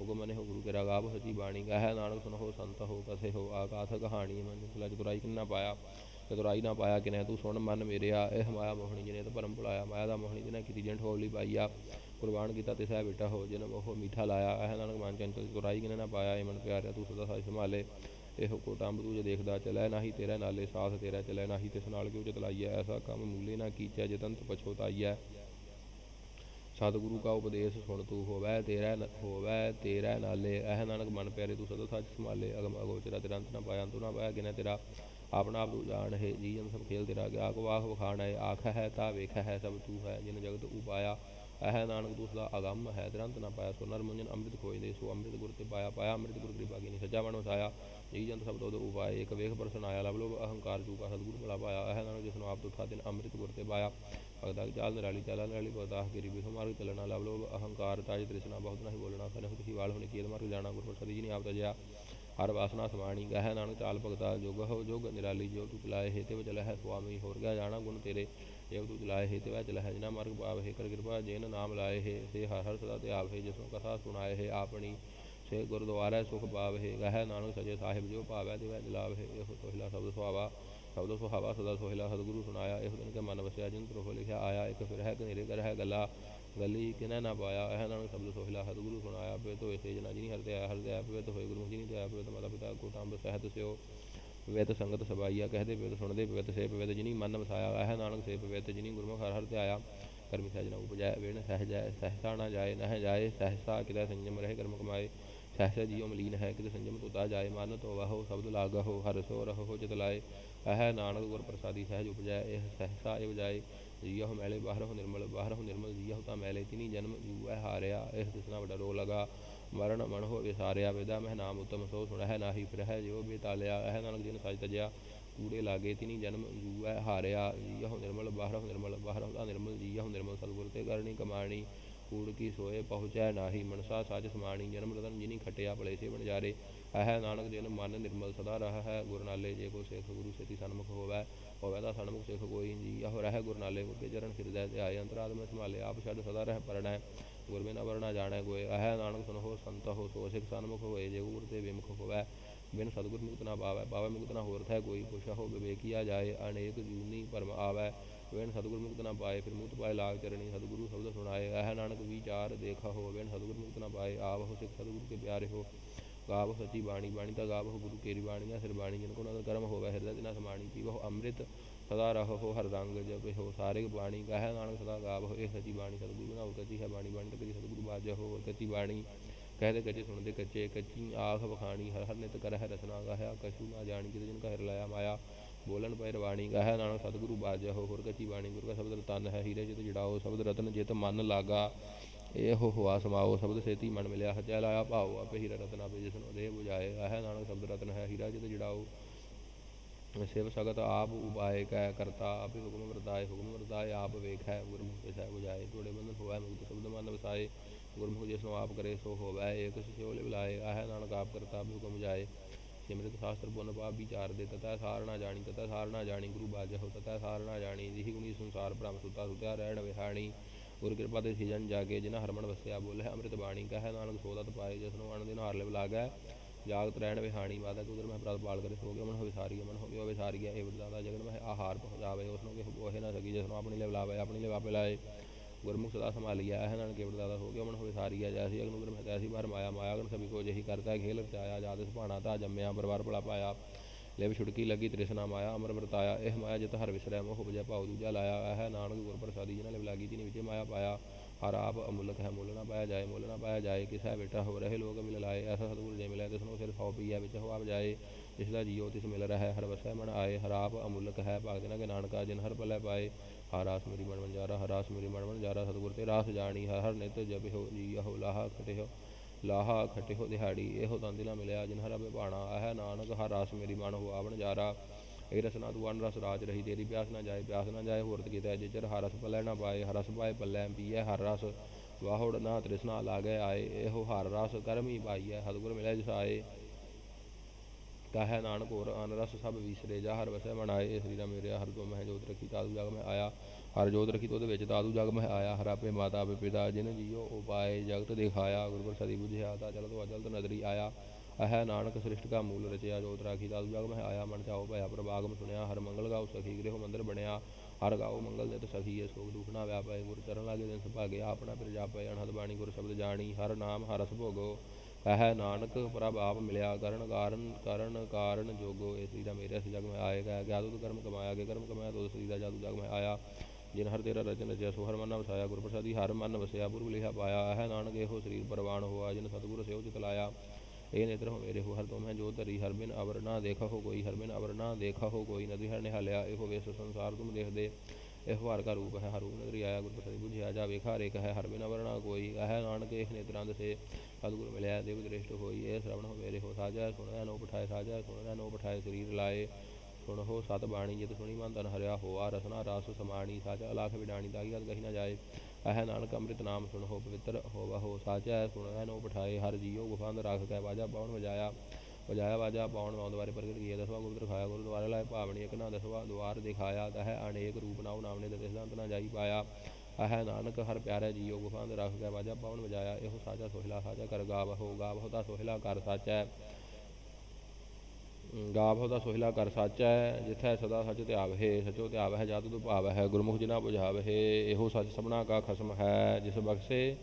ਹੁਕਮ ਮਨੇ ਹੋ ਗੁਰੂ ਕੇ ਰਾਗਾਵ ਸਚੀ ਬਾਣੀ ਕਹੈ ਨਾਨਕ ਸੁਨਹੁ ਸੰਤ ਹੋ, ਕਸੇ ਹੋ, ਆਕਾਥ ਕਹਾਣੀ ਮਨ ਭੁਲਾ ਚਤੁਰਾਈ ਕਿੰਨਾ ਪਾਇਆ। ਚਤੁਰਾਈ ਨਾ ਪਾਇਆ ਕਿਨੈ, ਤੂੰ ਸੁਣ ਮਨ ਮੇਰਿਆ ਇਹ ਮਾਇਆ ਮੋਹਣੀ ਜਿਨੇ ਤੇ ਭਰਮ ਭੁਲਾਇਆ ਮਾਇਆ ਦਾ ਮੋਹਣੀ ਜਿਨੇ ਕੀਤੀ ਜੰਟ ਹੋਲੀ ਪਾਈਆ ਕੁਰਬਾਨ ਕੀਤਾ ਤੇ ਸਹਿ ਬੇਟਾ ਹੋ ਜਿਨ, ਉਹ ਮੀਠਾ ਲਾਇਆ ਇਹ ਨਾਨਕ ਮਨ ਚੰਚਲ ਚਤੁਰਾਈ ਕਿਨੇ ਨਾ ਪਾਇਆ, ਇਹ ਮਨ ਪਿਆਰਿਆ, ਤੂੰ ਸਦਾ ਸਾਜ ਸੰਭਾਲੇ, ਇਹ ਕੋਟੰਬ ਤੂੰ ਜੇ ਦੇਖਦਾ ਚਲੈ ਨਾਹੀ ਤੇਰਾ ਨਾਲੇ, ਸਾਥ ਤੇਰਾ ਚਲੈ ਨਾਹੀ, ਤਿਸ ਨਾਲ ਕਿਉ ਚਤਲਾਈਐ ਐਸਾ ਕੰਮ ਮੂਲੇ ਨਾ ਕੀਚੈ ਜਤੰਤ ਪਛੋਤਾਈਐ ਸਤਿਗੁਰੂ ਕਾ ਉਪਦੇਸ਼ ਸੁਣ ਤੂੰ ਹੋਵੈ, ਤੇਰਾ ਨ- ਹੋਵੈ, ਤੇਰਾ ਨਾਲੇ ਇਹ ਨਾਨਕ ਮਨ ਪਿਆਰੇ, ਤੂੰ ਸਦਾ ਸੱਚ ਸੰਭਾਲੇ, ਅਗਮ ਅਗੋਚਰਾ, ਤੇਰਾ ਅੰਤ ਨਾ ਪਾਇਆ, ਅੰਤੁ ਨਾ ਪਾਇਆ ਕਿਨੇ ਤੇਰਾ। ਆਪਣਾ ਆਪ ਤੂੰ ਜਾਣ ਹੈ ਜੀ ਜਨ ਸਭ ਖੇਲ ਤੇਰਾ ਗਿਆ। ਕੋ ਆਖ ਵਖਾਣ ਹੈ, ਆਖ ਹੈ, ਤਾ ਵੇਖ ਹੈ, ਸਭ ਤੂੰ ਹੈ, ਜਿਨ ਜਗਤ ਉਪਾਇਆ ਇਹ ਨਾਨਕ ਤੂੰ ਸਦਾ ਅਗੰਮ ਹੈ ਤੇਰਾ ਨਾ ਪਾਇਆ ਸੋ ਨਰ ਮੁੰਜਨ ਅੰਮ੍ਰਿਤ ਖੋਜ ਦੇ। ਸੋ ਅੰਮ੍ਰਿਤ ਗੁਰ ਤੇ ਪਾਇਆ ਪਾਇਆ ਅੰਮ੍ਰਿਤ ਗੁਰ, ਕਿਰਪਾ ਕੀ ਸੱਜਾ ਸੱਚਾ ਬਣ ਵਸਾਇਆ। ਜੀ ਜੰਤ ਸਭ ਤੋਂ ਉਪਾਏ ਇੱਕ ਵੇਖ ਪਰਸਨ ਆਇਆ, ਲਵ ਲੋਭ ਅਹੰਕਾਰ ਚੂਕਾ ਸਤਿਗੁਰੂ ਭਲਾ ਪਾਇਆ। ਇਹ ਨਾਨਕ ਜਿਸ ਨੂੰ ਆਪ ਤੁਠਾ ਦਿਨ ਅੰਮ੍ਰਿਤ ਗੁਰ ਤੇ ਪਾਇਆ। ਭਗਤਾ ਕੀ ਚਾਲ ਨਿਰਾਲੀ, ਚਾਲਾ ਨਿਰਾਲੀ, ਭਗਤਾ ਗਿਰੀ ਬਿਖ ਮਾਰਗ ਚਲਣਾ, ਲਵ ਲੋਭ ਅਹੰਕਾਰ, ਤਾਜ ਤ੍ਰਿਸ਼ਨਾ, ਬਹੁਤ ਨਹੀਂ ਬੋਲਣਾ ਸਨਹੁ ਤੁਸੀਂ ਵਾਲ ਹੋਣੀ ਕੀਦ ਮਾਰਗ ਜਾਣਾ ਗੁਰ ਪ੍ਰਸਾਦੀ ਜੀ ਨੇ ਆਪ ਤਜਿਆ ਹਰ ਵਾਸਨਾ ਸਮਾਣੀ ਗਹਿ ਨਾਨਕ ਚਾਲ ਭਗਤਾ ਜੋਗ ਹੋ ਜੋਗ ਨਿਰਾਲੀ ਜੋ ਤੂੰ ਚਲਾਏ ਹੈ ਤੇ ਵਚਲ ਹੈ ਸੁਆਮੀ, ਹੋਰ ਗਿਆ ਜਾਣਾ ਗੁਣ ਤੇਰੇ? ਜੇ ਤੂੰ ਚਲਾਏ ਹੈ ਤੇ ਵਚਲ ਹੈ ਜਿਨਾ ਮਾਰਗ ਪਾਵ ਹੈ ਕਰ ਕਿਰਪਾ, ਜੇਨ ਨਾਮ ਲਾਏ ਹੈ, ਸੇ ਹਰ ਹਰ ਸਦਾ ਤੇ ਆਪ ਹੈ ਜਿਸੋਂ ਕਥਾ ਸੁਣਾਏ ਹੈ ਆਪਣੀ, ਸੇ ਗੁਰਦੁਆਰਾ ਸੁਖ ਪਾਵ ਹੈ, ਗਹਿ ਨਾਨਕ ਸਜੇ ਸਾਹਿਬ ਜੋ ਪਾਵੈ ਤੇ ਵੈ ਜਲਾਵ ਹੈ, ਇਹੋ ਸੋਹਿਲਾ ਸ਼ਬਦ ਸੁਹਾਵਾ ਸ਼ਬਦ ਸੁਹਾਵਾ ਸਦਾ ਸੋਹਿਲਾ, ਸਤਿਗੁਰੂ ਸੁਣਾਇਆ ਇਹੋ ਦਿਨ ਕੇ ਮਨ ਵਸਿਆ, ਜਿਨ ਤਰੋ ਲਿਖਿਆ ਆਇਆ, ਇੱਕ ਫਿਰ ਹੈ ਕਨੇਰੇ ਕਰ ਹੈ ਗੱਲਾ ਗਲੀ ਕਿਨੈ ਨਾ ਪਾਇਆ, ਇਹ ਨਾਨਕ ਸ਼ਬਦ ਸੋਹਿਲਾ ਸਤਿਗੁਰੂ ਸੁਣਾਇਆ ਪੇ ਤੋਏ ਸੇ ਜਨਾ ਜਿਨੀ ਹਰਦੇ ਆਇਆ ਹਰਦੇ ਆਇਆ ਪਵੇ ਹੋਏ ਗੁਰੂ ਜਿਨੀ ਤੇ ਆਇਆ ਪਵੇ ਮਾਤਾ ਪਿਤਾ ਕੋਟੰਬ ਸਹਿਤ ਸਿਓ ਵੇਤ ਸੰਗਤ ਸਬਾਈਆ ਕਹਦੇ ਵੇਤ ਸੁਣਦੇ ਪਵਿੱਤ ਸੇ ਪਵਿੱਤ ਜਿਨੀ ਮਨ ਵਸਾਇਆ ਇਹ ਨਾਨਕ ਸੇ ਪਵਿੱਤ ਜਿਨੀ ਗੁਰਮੁਖ ਹਰ ਹਰ ਤੇ ਆਇਆ, ਕਰਮੀ ਸਹਿਜ ਨਾ ਉਪਜੈ ਵੇਣ ਸਹਿਜੈ ਸਹਿਸਾ ਨਾ ਜਾਏ ਨਹਿ ਜਾਏ ਸਹਿਸਾ ਕਿਤੇ ਸੰਜਮ ਰਹੇ ਕਰਮ ਕਮਾਏ ਸਹਿਸਾ ਜੀਉ ਮਲੀਨ ਹੈ, ਕਿਤੇ ਸੰਜਮ ਤੁਤਾ ਜਾਏ, ਮਨ ਤੋ ਵਾਹੋ, ਸ਼ਬਦ ਲਾਗਹੁ ਹਰ ਸੋ ਰਹੋ ਜਿਤ ਲਾਏ, ਇਹ ਨਾਨਕ ਗੁਰ ਪ੍ਰਸਾਦੀ ਸਹਿਜ ਉਪਜਾਇ ਇਹ ਸਹਿਸਾ ਇਹ ਜਾਏ ਜੀਹੁ ਮੈਲੇ ਬਾਹਰਹੁ ਨਿਰਮਲ ਬਾਹਰਹੁ ਨਿਰਮਲ ਜੀਹੁ ਤਾਂ ਮੈਲੇ ਤਿਨੀ ਜਨਮ ਜੂਐ ਹਾਰਿਆ ਇਹ ਤਿਸਨਾ ਵੱਡਾ ਰੋ ਲਗਾ। ਮਰਨ ਮਨ ਹੋ ਵਿਸਾਰਿਆ ਵੇਦਾ ਮਹਿ ਨਾਮ ਉਤਮ ਸੋ ਸੁਣਹਿ ਨਾਹੀ ਫਿਰਹਿ ਜਿਉ ਬੇਤਾਲਿਆ ਇਹ ਨਾਨਕ ਜਿਨ ਸਜ ਤਜਿਆ। ਕੂੜੇ ਲਾਗੇ ਤਿਨੀ ਜਨਮ ਜੂਐ ਹਾਰਿਆ ਜੀਹੁ ਨਿਰਮਲ ਬਾਹਰਹੁ ਨਿਰਮਲ ਬਾਹਰਹੁ ਤਾਂ ਨਿਰਮਲ ਜੀਹੁ ਨਿਰਮਲ ਸਤਿਗੁਰ ਤੇ ਕਰਨੀ ਕਮਾਣੀ। ਕੂੜ ਕੀ ਸੋਏ ਪਹੁੰਚੈ ਨਾਹੀ ਮਨਸਾ, ਸੱਚ ਸਮਾਣੀ, ਜਨਮ ਰਤਨ ਜਿਨੀ ਖਟਿਆ ਭਲੇ ਸੇ ਬਣਜਾਰੇ ਇਹ ਨਾਨਕ ਜਿਨ ਮਨ ਨਿਰਮਲ ਸਦਾ ਰਹਾ ਹੈ ਗੁਰਨਾਲੇ ਜੇ ਕੋ ਸਿੱਖ ਗੁਰੂ ਸੇਤੀ ਸਨਮੁਖ ਹੋਵੈ। ਹੋਵੈ ਤਾਂ ਸਨਮੁਖ ਸਿੱਖ ਕੋਈ ਜੀ। ਇਹੋ ਰਹਿ ਗੁਰ ਨਾਲੇ ਗੁਰ ਚਰਨ ਫਿਰਦੈ ਤੇ ਆਏ ਅੰਤਰਾਤਮ ਸੰਭਾਲੇ, ਆਪ ਛੱਡ ਸਦਾ ਰਹਿ ਪਰਣੈ ਗੁਰ ਬਿਨਾ ਵਰਣਾ ਜਾਣੈ ਕੋਇ ਇਹ ਨਾਨਕ ਸੁਨਹੁ ਸੰਤ ਹੋ, ਸੋ ਸਿੱਖ ਸਨਮੁਖ ਹੋਏ ਜੇ ਗੁਰ ਤੇ ਵਿਮੁਖ ਹੋਵੈ। ਬਿਨ ਸਤਿਗੁਰ ਮੁਕਤ ਨਾ ਪਾਵੈ ਪਾਵੈ ਮੁਕਤ ਨਾ ਹੋਰ ਥੈ ਕੋਈ। ਪੁਛਾ ਹੋ ਵਿਵੇਕੀਆ ਜਾਏ, ਅਨੇਕ ਜੂਨੀ ਪਰਮ ਆਵੈ। ਵੇਣ ਸਤਿਗੁਰ ਮੁਕਤ ਨਾ ਪਾਏ, ਫਿਰ ਮੁਕਤ ਪਾਏ ਲਾਗ ਚਰਣੀ। ਸਤਿਗੁਰੂ ਸ਼ਬਦ ਸੁਣਾਏ ਇਹ ਨਾਨਕ ਵਿਚਾਰ ਦੇਖਾ ਹੋ। ਵੇਣ ਸਤਿਗੁਰ ਮੁਕਤ ਨਾ ਪਾਏ ਆਪ ਹੋ ਸਿੱਖ ਸਤਿਗੁਰੂ ਕੇ ਪਿਆਰੇ ਹੋ। ਗਾਵ ਸਚੀ ਬਾਣੀ ਬਾਣੀ ਤਾਂ ਗਾਵ ਹੋ ਗੁਰੂ ਕੇਰੀ ਬਾਣੀਆਂ ਸਿਰ ਬਾਣੀ ਜਿਨ ਕੋ ਨਦਰ ਕਰਮ ਹੋਵੇ ਹਿਰਦੈ ਤਿਨਾ ਸਮਾਣੀ ਪੀਵਹੁ ਅੰਮ੍ਰਿਤ ਸਦਾ ਰਹੋ ਹਰ ਰੰਗ ਜਪੇ ਹੋ, ਸਾਰੇ ਬਾਣੀ ਕਹੈ ਨਾਨਕ ਸਦਾ ਗਾਵ ਇਹ ਸੱਚੀ ਬਾਣੀ ਸਤਿਗੁਰੂ ਨਾ ਕੱਚੀ ਹੈ ਬਾਣੀ ਬਾਣੀ ਤਕਰੀ ਸਤਿਗੁਰੂ ਬਾਜਾ ਹੋ ਕੱਚੀ ਬਾਣੀ ਕਹਦੇ ਕੱਚੇ ਸੁਣਦੇ ਕੱਚੇ, ਕੱਚੀ ਆਖ ਵਖਾਣੀ, ਹਰ ਹਰ ਨਿਤ ਕਰਹਿ ਰਸਨਾ ਗਾਹਿਆ, ਕਛੂ ਨਾ ਜਾਣੀ ਕਿਤੇ ਜਿਨ ਕਾ ਲਾਇਆ ਮਾਇਆ, ਬੋਲਣ ਪੈ ਰਵਾਣੀ ਗਾਹਿਆ ਨਾਨਕ ਸਤਿਗੁਰੂ ਬਾਜਾ, ਹੋਰ ਕੱਚੀ ਬਾਣੀ, ਗੁਰੂ ਕਾ ਸ਼ਬਦ ਤਨ ਹੈ, ਹੀਰੇ ਜਿਤ ਜੜਾਓ, ਸ਼ਬਦ ਰਤਨ ਜਿਤ ਮਨ ਲਾਗਾ ਇਹੋ ਹੁਆ ਸਮਾਓ, ਸ਼ਬਦ ਸੇਤੀ ਮਨ ਮਿਲਿਆ ਹਜੈ ਲਾਇਆ, ਭਾਉ ਆਪੇ ਹੀਰਾ ਰਤਨ ਆਪੇ ਜਿਸਨੂੰ ਦੇਹ 부ਜਾਏ ਹੈ ਨਾਨਕ ਸ਼ਬਦ ਰਤਨ ਹੈ ਹੀਰਾ ਜਿਤ ਜੜਾਓ। ਸਿਵ ਸਗਤ ਆਪ ਉਪਾਏ ਕੈ ਕਰਤਾ, ਆਪੇ ਹੁਕਮ ਵਰਤਾਏ ਹੁਕਮ ਵਰਤਾਏ, ਆਪ ਵੇਖੈ, ਗੁਰਮੁਖ ਕੇ ਸਹਿ 부ਜਾਏ ਬੰਧਨ ਹੋਵੈ ਮੁਕਤ, ਸ਼ਬਦ ਮਨ ਵਸਾਏ, ਗੁਰਮੁਖ ਜਿਸਨੂੰ ਆਪ ਕਰੇ ਸੋ ਹੋਵੈ, ਏਕ ਸਿਓਲੇ ਬੁਲਾਏ ਆਹ ਨਾਨਕ ਆਪ ਕਰਤਾ, ਆਪੇ ਹੁਕਮ ਜਾਏ। ਸਿਮਰਿਤ ਸ਼ਾਸਤਰ ਪੁੰਨ ਪਾਪ ਵਿਚਾਰ ਦੇ, ਤਤੈ ਸਾਰ ਨਾ ਜਾਣੀ, ਤਤੈ ਸਾਰ ਨਾ ਜਾਣੀ, ਗੁਰੂ ਬਾਜਹੁ, ਤਤੈ ਸਾਰ ਨਾ ਜਾਣੀ, ਜਿਹ ਗੁਣੀ ਸੰਸਾਰ ਭ੍ਰਮ ਸੁਤਾ ਸੁਤਿਆ, ਰਹਿਣ ਵਿਹਾਣੀ। ਗੁਰ ਕਿਰਪਾ ਤੇ ਸਿਜਨ ਜਾਗੇ ਜਿਨਾ ਹਰਮਨ ਵਸਿਆ ਬੋਲ ਹੈ ਅੰਮ੍ਰਿਤ ਬਾਣੀ ਕਹੈ ਨਾਨਕ ਸੋਦਤ ਜਿਸ ਨੂੰ ਅਣ ਦਿਨ ਹਾਰ ਲੈ ਲਾਗੈ। ਜਾਗਤ ਰਹਿਣ ਵਿਹਾਣੀ ਮਾਤਾ ਕੁਦਰ ਮੈਂ ਪ੍ਰਤ ਪਾਲ ਕਰੇ ਹੋ ਗਿਆ ਮਨ ਹੋਵੇ ਸਾਰੀ ਮਨ ਹੋਵੇ ਵਿਸਾਰੀ ਸਾਰੀ, ਇਹ ਬਰਦਾਦਾ ਜਗਨ ਮੈਂ ਆਹਾਰ ਪਹੁੰਚਾਵੇ, ਉਸ ਨੂੰ ਕਿ ਹੋਏ ਨਾ ਸਕੀ ਜਿਸਨੂੰ ਆਪਣੀ ਲੈ ਲਾਵੇ, ਆਪਣੀ ਲੈ ਆਪੇ ਲਾਏ। ਗੁਰਮੁਖ ਸਦਾ ਸੰਭਾਲੀਆ ਹੈ, ਨਾਨਕ ਕੇਵੜ ਹੋ ਗਿਆ ਮਨ ਹੋਵੇ ਸਾਰੀ, ਆ ਜੈਸੀ ਅਗਨ ਉਦਰ ਮੈਂ ਤੈਸੀ ਬਾਰ ਮਾਇਆ ਮਾਇਆ ਅਗਨ ਸਭੀ ਕੋ ਜਹੀ ਕਰਤਾ, ਖੇਲ ਰਚਾਇਆ ਜਾਦ ਸੁਭਾਣਾ ਤਾ ਜੰਮਿਆ, ਪਰਿਵਾਰ ਭਲਾ ਪਾਇਆ। ਲਿਵ ਛੁਟਕੀ ਲੱਗੀ ਤ੍ਰਿਸ਼ਨਾ ਮਾਇਆ ਅਮਰ ਵਰਤਾਇਆ ਇਹ ਮਾਇਆ ਜਿਤ ਹਰ ਵਿਸਰੈ ਮੋਹ ਬਜੈ ਭਾਉ ਦੂਜਾ ਲਾਇਆ ਹੈ ਨਾਨਕ ਗੁਰ ਪ੍ਰਸਾਦੀ ਜਿਨਾ ਲਿਵ ਲਾਗੀ ਤਿਨੀ ਵਿੱਚ ਮਾਇਆ ਪਾਇਆ, ਹਰ ਆਪ ਅਮੁਲਕ ਹੈ, ਮੁੱਲ ਨਾ ਪਾਇਆ ਜਾਏ, ਮੁੱਲ ਨਾ ਪਾਇਆ ਜਾਏ, ਕਿਸੈ ਬੇਟਾ ਹੋ ਰਹੇ ਲੋਕ ਮਿਲ ਲਾਏ, ਐਸਾ ਸਤਿਗੁਰ ਜੇ ਮਿਲਿਆ ਤਿਸ ਨੂੰ ਸਿਰ ਸੌ ਪੀਆ ਵਿੱਚ ਹੋ ਆਪ ਜਾਏ ਜਿਸ ਦਾ ਜੀਉ ਤਿਸ ਮਿਲ ਰਿਹਾ, ਹਰ ਵਸੈ ਮਨ ਆਏ, ਹਰ ਆਪ ਅਮੁਲਕ ਹੈ, ਭਗਤ ਨਾ ਕੇ ਨਾਨਕਾ, ਜਿਨ ਹਰ ਪਲੇ ਪਾਏ ਹਰ ਰਾਸ ਮੇਰੀ ਮਨ ਵੰਜਾਰਾ ਹਰ ਰਾਸ ਮੇਰੀ ਮਨ ਵੰਜਾਰਾ, ਸਤਿਗੁਰ ਤੇ ਰਾਸ ਜਾਣੀ ਹਰ ਹਰ ਨਿਤ ਜਪਿਓ ਜੀਓ ਲਾਹਾ ਖਟਿਓ ਲਾਹਾ ਖਟਿਓ ਦਿਹਾੜੀ, ਇਹੋ ਤਾਂ ਦਿਲਾ ਮਿਲਿਆ ਜਿਨ ਹਰ ਅਬੇ ਆਹ ਨਾਨਕ, ਹਰ ਰਸ ਮੇਰੀ ਮਨ ਹੋ, ਆਵਣ ਜਾਰਾ। ਇਹ ਰਸਨਾ ਤੂੰ ਅਨ ਰਸ ਰਾਜ ਰਹੀ, ਤੇਰੀ ਪਿਆਸ ਨਾ ਜਾਏ, ਪਿਆਸ ਨਾ ਜਾਏ, ਹੋਰ ਕੀਤਾ ਜਿਚਰ ਹਰ ਰਸ ਪੱਲੇ ਨਾ ਪਾਏ ਹਰਸ ਪਾਏ ਪੱਲੇ ਪੀਏ ਹਰ ਰਸ। ਵਾਹੁੜ ਨਾ ਤ੍ਰਿਸ਼ਨਾ ਲਾਗੇ ਆਏ, ਇਹੋ ਹਰ ਰਸ ਕਰਮੀ ਪਾਈਐ, ਸਤਿਗੁਰ ਮਿਲਿਆ ਜਿਸ ਆਏ ਨਾਨਕ ਹੋਰ ਅਨ ਰਸ ਸਭ ਵਿਸਰੇ, ਜਾ ਹਰ ਵਸੈ ਮਨ ਆਏ ਸ੍ਰੀ ਰਾਮ ਮੇਰੇ ਹਰ ਤੋਂ ਮਹਿ ਜੋਤ ਰਖੀ ਤਾਦੂ ਜਗ ਮੈਂ ਆਇਆ। ਹਰ ਜੋਤ ਰਖੀ ਤੋਦੇ ਵਿੱਚ ਤਾਦੂ ਜਗ ਮੈਂ ਆਇਆ ਹਰਾਪੇ ਮਾਤਾ ਆਪੇ ਪਿਤਾ, ਜਿਨ ਜੀਓ ਉਪਾਏ ਜਗਤ ਦਿਖਾਇਆ, ਗੁਰੂ ਪ੍ਰਸਾਦੀ ਬੁਝਿਆ ਤਾ ਚਲ ਤੋ ਅਜਲ ਤੋ ਨਦਰੀ ਆਇਆ। ਅਹੈ ਨਾਨਕ ਸ੍ਰਿਸ਼ਟ ਕਾ ਮੂਲ ਰਚਿਆ, ਜੋਤ ਰਾਖੀ, ਦਾਦੂ ਜਗ ਮੈਂ ਆਇਆ, ਮਨ ਚਾਓ ਭਇਆ ਪ੍ਰਭਾਗਮ ਸੁਣਿਆ, ਹਰ ਮੰਗਲ ਗਾਉ ਸਖੀ, ਗ੍ਰਹਿ ਮੰਦਰ ਬਣਿਆ, ਹਰ ਗਾਉ ਮੰਗਲ ਨਿਤ ਸਖੀਏ ਸੋਗ ਦੁਖਣਾ ਵਿਆਪੈ, ਗੁਰ ਚਰਨ ਲਾਗੇ ਦਿਨ ਸੁਭਾਗਿਆ ਆਪਣਾ ਪਿਰ ਜਾਪੈ ਅਨਹਦ ਬਾਣੀ ਗੁਰ ਸ਼ਬਦ ਜਾਣੀ, ਹਰ ਨਾਮ ਹਰ ਰਸ ਭੋਗੋ। ਕਹੈ ਨਾਨਕ ਪ੍ਰਭ ਆਪ ਮਿਲਿਆ, ਕਰਨ ਕਾਰਨ ਕਰਨ ਕਾਰਨ ਜੋਗੋ ਇਸ ਦਾ ਮੇਰੇ ਅਸੀਂ ਜਗ ਮੈਂ ਆਏਗਾ, ਗਿਆ ਤੁਧ ਕਰਮ ਕਮਾਇਆ ਕੇ ਕਰਮ ਕਮਾਇਆ ਤੁਧ ਸ੍ਰੀ ਦਾ ਜਾਦੂ ਜਗ ਮੈਂ ਆਇਆ। ਜਿਨ ਹਰ ਤੇਰਾ ਰਚਨ ਰਚਿਆ, ਸੋ ਹਰ ਮਨ ਵਸਾਇਆ ਗੁਰ ਪ੍ਰਸਾਦੀ ਹਰ ਮਨ ਵਸਿਆ ਪੁਰਬ ਲਿਖਿਆ ਪਾਇਆ ਹੈ ਨਾਨਕ ਇਹੋ ਸਰੀਰ ਪਰਵਾਨ ਹੋਆ, ਜਿਨ ਸਤਿਗੁਰ ਸੇਵ ਚਿਤ ਲਾਇਆ। ਇਹ ਨੇਤਰ ਹੋ ਮੇਰੇ ਹੋ ਹਰ ਤੋਂ ਮੈਂ ਜੋ ਧਰੀ, ਹਰ ਬਿਨ ਅਵਰ ਨਾ ਦੇਖਾ ਹੋ ਕੋਈ, ਹਰ ਬਿਨ ਅਵਰ ਨਾ ਦੇਖਾ ਹੋ ਕੋਈ, ਨਦੀ ਹਰ ਨਿਹਾਲਿਆ, ਇਹੋ ਵੇਸ ਸੰਸਾਰ ਤੁਮ ਦੇਖਦੇ। ਇਹ ਹਰ ਕਾ ਰੂਪ ਹੈ, ਹਰ ਰੂਪ ਨਦਰੀ ਆਇਆ ਗੁਰ ਪ੍ਰਸਾਦੀ ਬੁਝਿਆ ਜਾ ਵੇਖਾ ਰੇਖ ਹੈ, ਹਰ ਬਿਨ ਅਵਰ ਨਾ ਕੋਈ ਕਹੈ ਨਾਨਕ ਇਹ ਨੇਤਰਾਂ ਦਸੇ, ਸਤਿਗੁਰ ਮਿਲਿਆ, ਦੇਵ ਦ੍ਰਿਸ਼ਟ ਹੋਈ, ਇਹ ਸ਼ਰਵਣ ਹੋ ਮੇਰੇ ਹੋ ਸਾਜਾ ਸੁਣਿਆ ਨੋ ਪਠਾਏ, ਸਾਜਾ ਸੁਣਿਆ ਨੋ ਪਠਾਏ ਸਰੀਰ ਲਾਏ। ਸੁਣੋ ਸਤ ਬਾਣੀ ਜਿਤ ਸੁਣੀ ਮਨ ਤਨ ਹਰਿਆ ਹੋਆ, ਰਸਨਾ ਰਸ ਸਮਾਣੀ ਸਾਜਾ ਅਲਾਖ ਵਿਡਾਣੀ ਤਾਗੀ ਗਤ ਕਹੀ ਨਾ ਜਾਏ। ਅਹੈ ਨਾਨਕ ਅੰਮ੍ਰਿਤ ਨਾਮ ਸੁਣੋ ਪਵਿੱਤਰ ਹੋਵਾ, ਹੋ ਸਾਚਾ ਸੁਣਿਆ ਨੋ ਪਠਾਏ, ਹਰ ਜੀਉ ਗੁਫਾਂਦ ਰਾਖ ਕੇ ਬਾਜਾ ਪਾਉਣ ਵਜਾਇਆ ਵਜਾਇਆ ਵਾਜਾ ਪਾਉਣ ਵਾਉਣ ਦੁਆਰੇ ਪ੍ਰਗਟ ਕੀਏ, ਦਸਵਾ ਗੁਰੂ ਦਿਖਾਇਆ ਗੁਰੂ ਦੁਆਰੇ ਲਾਇ ਭਾਵਣੀ ਇੱਕ ਨਾ ਦਸਵਾ ਦੁਆਰ ਦਿਖਾਇਆ, ਤਹ ਅਨੇਕ ਰੂਪ ਨਾਉ ਨਾਮਨੇ ਦੇ ਸਿਧਾਂਤ ਨਾ ਜਾਈ ਪਾਇਆ। ਅਹੈ ਨਾਨਕ ਹਰ ਪਿਆਰੇ ਜੀਓ ਗੁਫਾਂ ਦੇ ਰਖ ਕੇ ਵਾਜਾ ਪਾਉਣ ਵਜਾਇਆ, ਇਹੋ ਸਾਜਾ ਸੋਹਿਲਾ ਸਾਜਾ ਕਰ ਗਾਵ, ਹੋ ਗਾਵ ਹੋਤਾ ਸੋਹਿਲਾ ਕਰ ਸਾਚਾ। ਗਾਵ ਦਾ ਸੋਹਿਲਾ ਕਰ ਸੱਚ ਹੈ ਜਿਥੈ ਸਦਾ ਸਚ ਧਿਆਵਹਿ ਸਚੋ ਧਿਆਵਹਿ ਜਤ ਤੁ ਭਾਵਹਿ ਗੁਰਮੁਖ ਜਿਨਾ 부ਝਾਵਹਿ ਇਹੋ ਸਚ ਸਭਨਾ ਕਾ ਖਸਮ ਹੈ, ਜਿਸ ਬਖਸ਼ੇ,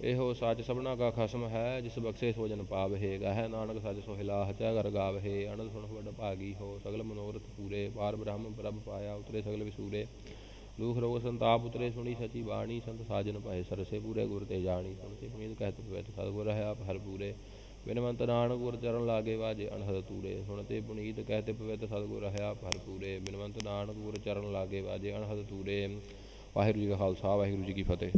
ਇਹੋ ਸੱਚ ਸਭਨਾ ਕਾ ਖਸਮ ਹੈ, ਜਿਸ ਬਖਸ਼ੇ ਸੋ ਜਨ ਪਾਵਹਿ, ਗਹਿ ਨਾਨਕ ਸੱਚ ਸੋਹਿਲਾ, ਹਚੈ ਘਰ ਗਾਵਹਿ, ਅਨੰਦ ਸੁਣ ਵੱਡ ਭਾਗੀ ਹੋ, ਸਗਲ ਮਨੋਰਥ ਪੂਰੇ, ਪਾਰ ਬ੍ਰਹਮ ਪ੍ਰਭ ਪਾਇਆ, ਉਤਰੇ ਸਗਲ ਵਿਸੂਰੇ, ਦੁਖ ਰੋਗ ਸੰਤਾਪ ਉਤਰੇ, ਸੁਣੀ ਸਚੀ ਬਾਣੀ, ਸੰਤ ਸਾਜਨ ਪਾਏ, ਸਰਸੇ ਪੂਰੇ ਗੁਰ ਤੇ ਜਾਣੀ ਸੁਣਤੇ ਪੁਨੀਤ ਕਹਿਤ ਪਵਿੱਤ ਸਤਿਗੁਰ ਹੈ ਆਪ ਹਰ ਪੂਰੇ। ਬਿਨਵੰਤ ਨਾਨਕ ਗੁਰ ਚਰਨ ਲਾਗੇ ਵਾਜੇ ਅਨਹਦ ਤੂਰੇ ਸੁਣਤੇ ਪੁਨੀਤ ਕਹਿਤੇ ਪਵਿੱਤ ਸਤਿਗੁਰ ਹੈ ਆਪ ਬਿਨਵੰਤ ਨਾਨਕ ਗੁਰ ਚਰਨ ਲਾਗੇ ਵਾਜੇ ਅਣਹਦ ਤੂਰੇ ਵਾਹਿਗੁਰੂ ਜੀ ਕਾ ਖਾਲਸਾ, ਵਾਹਿਗੁਰੂ ਜੀ ਕੀ ਫਤਿਹ।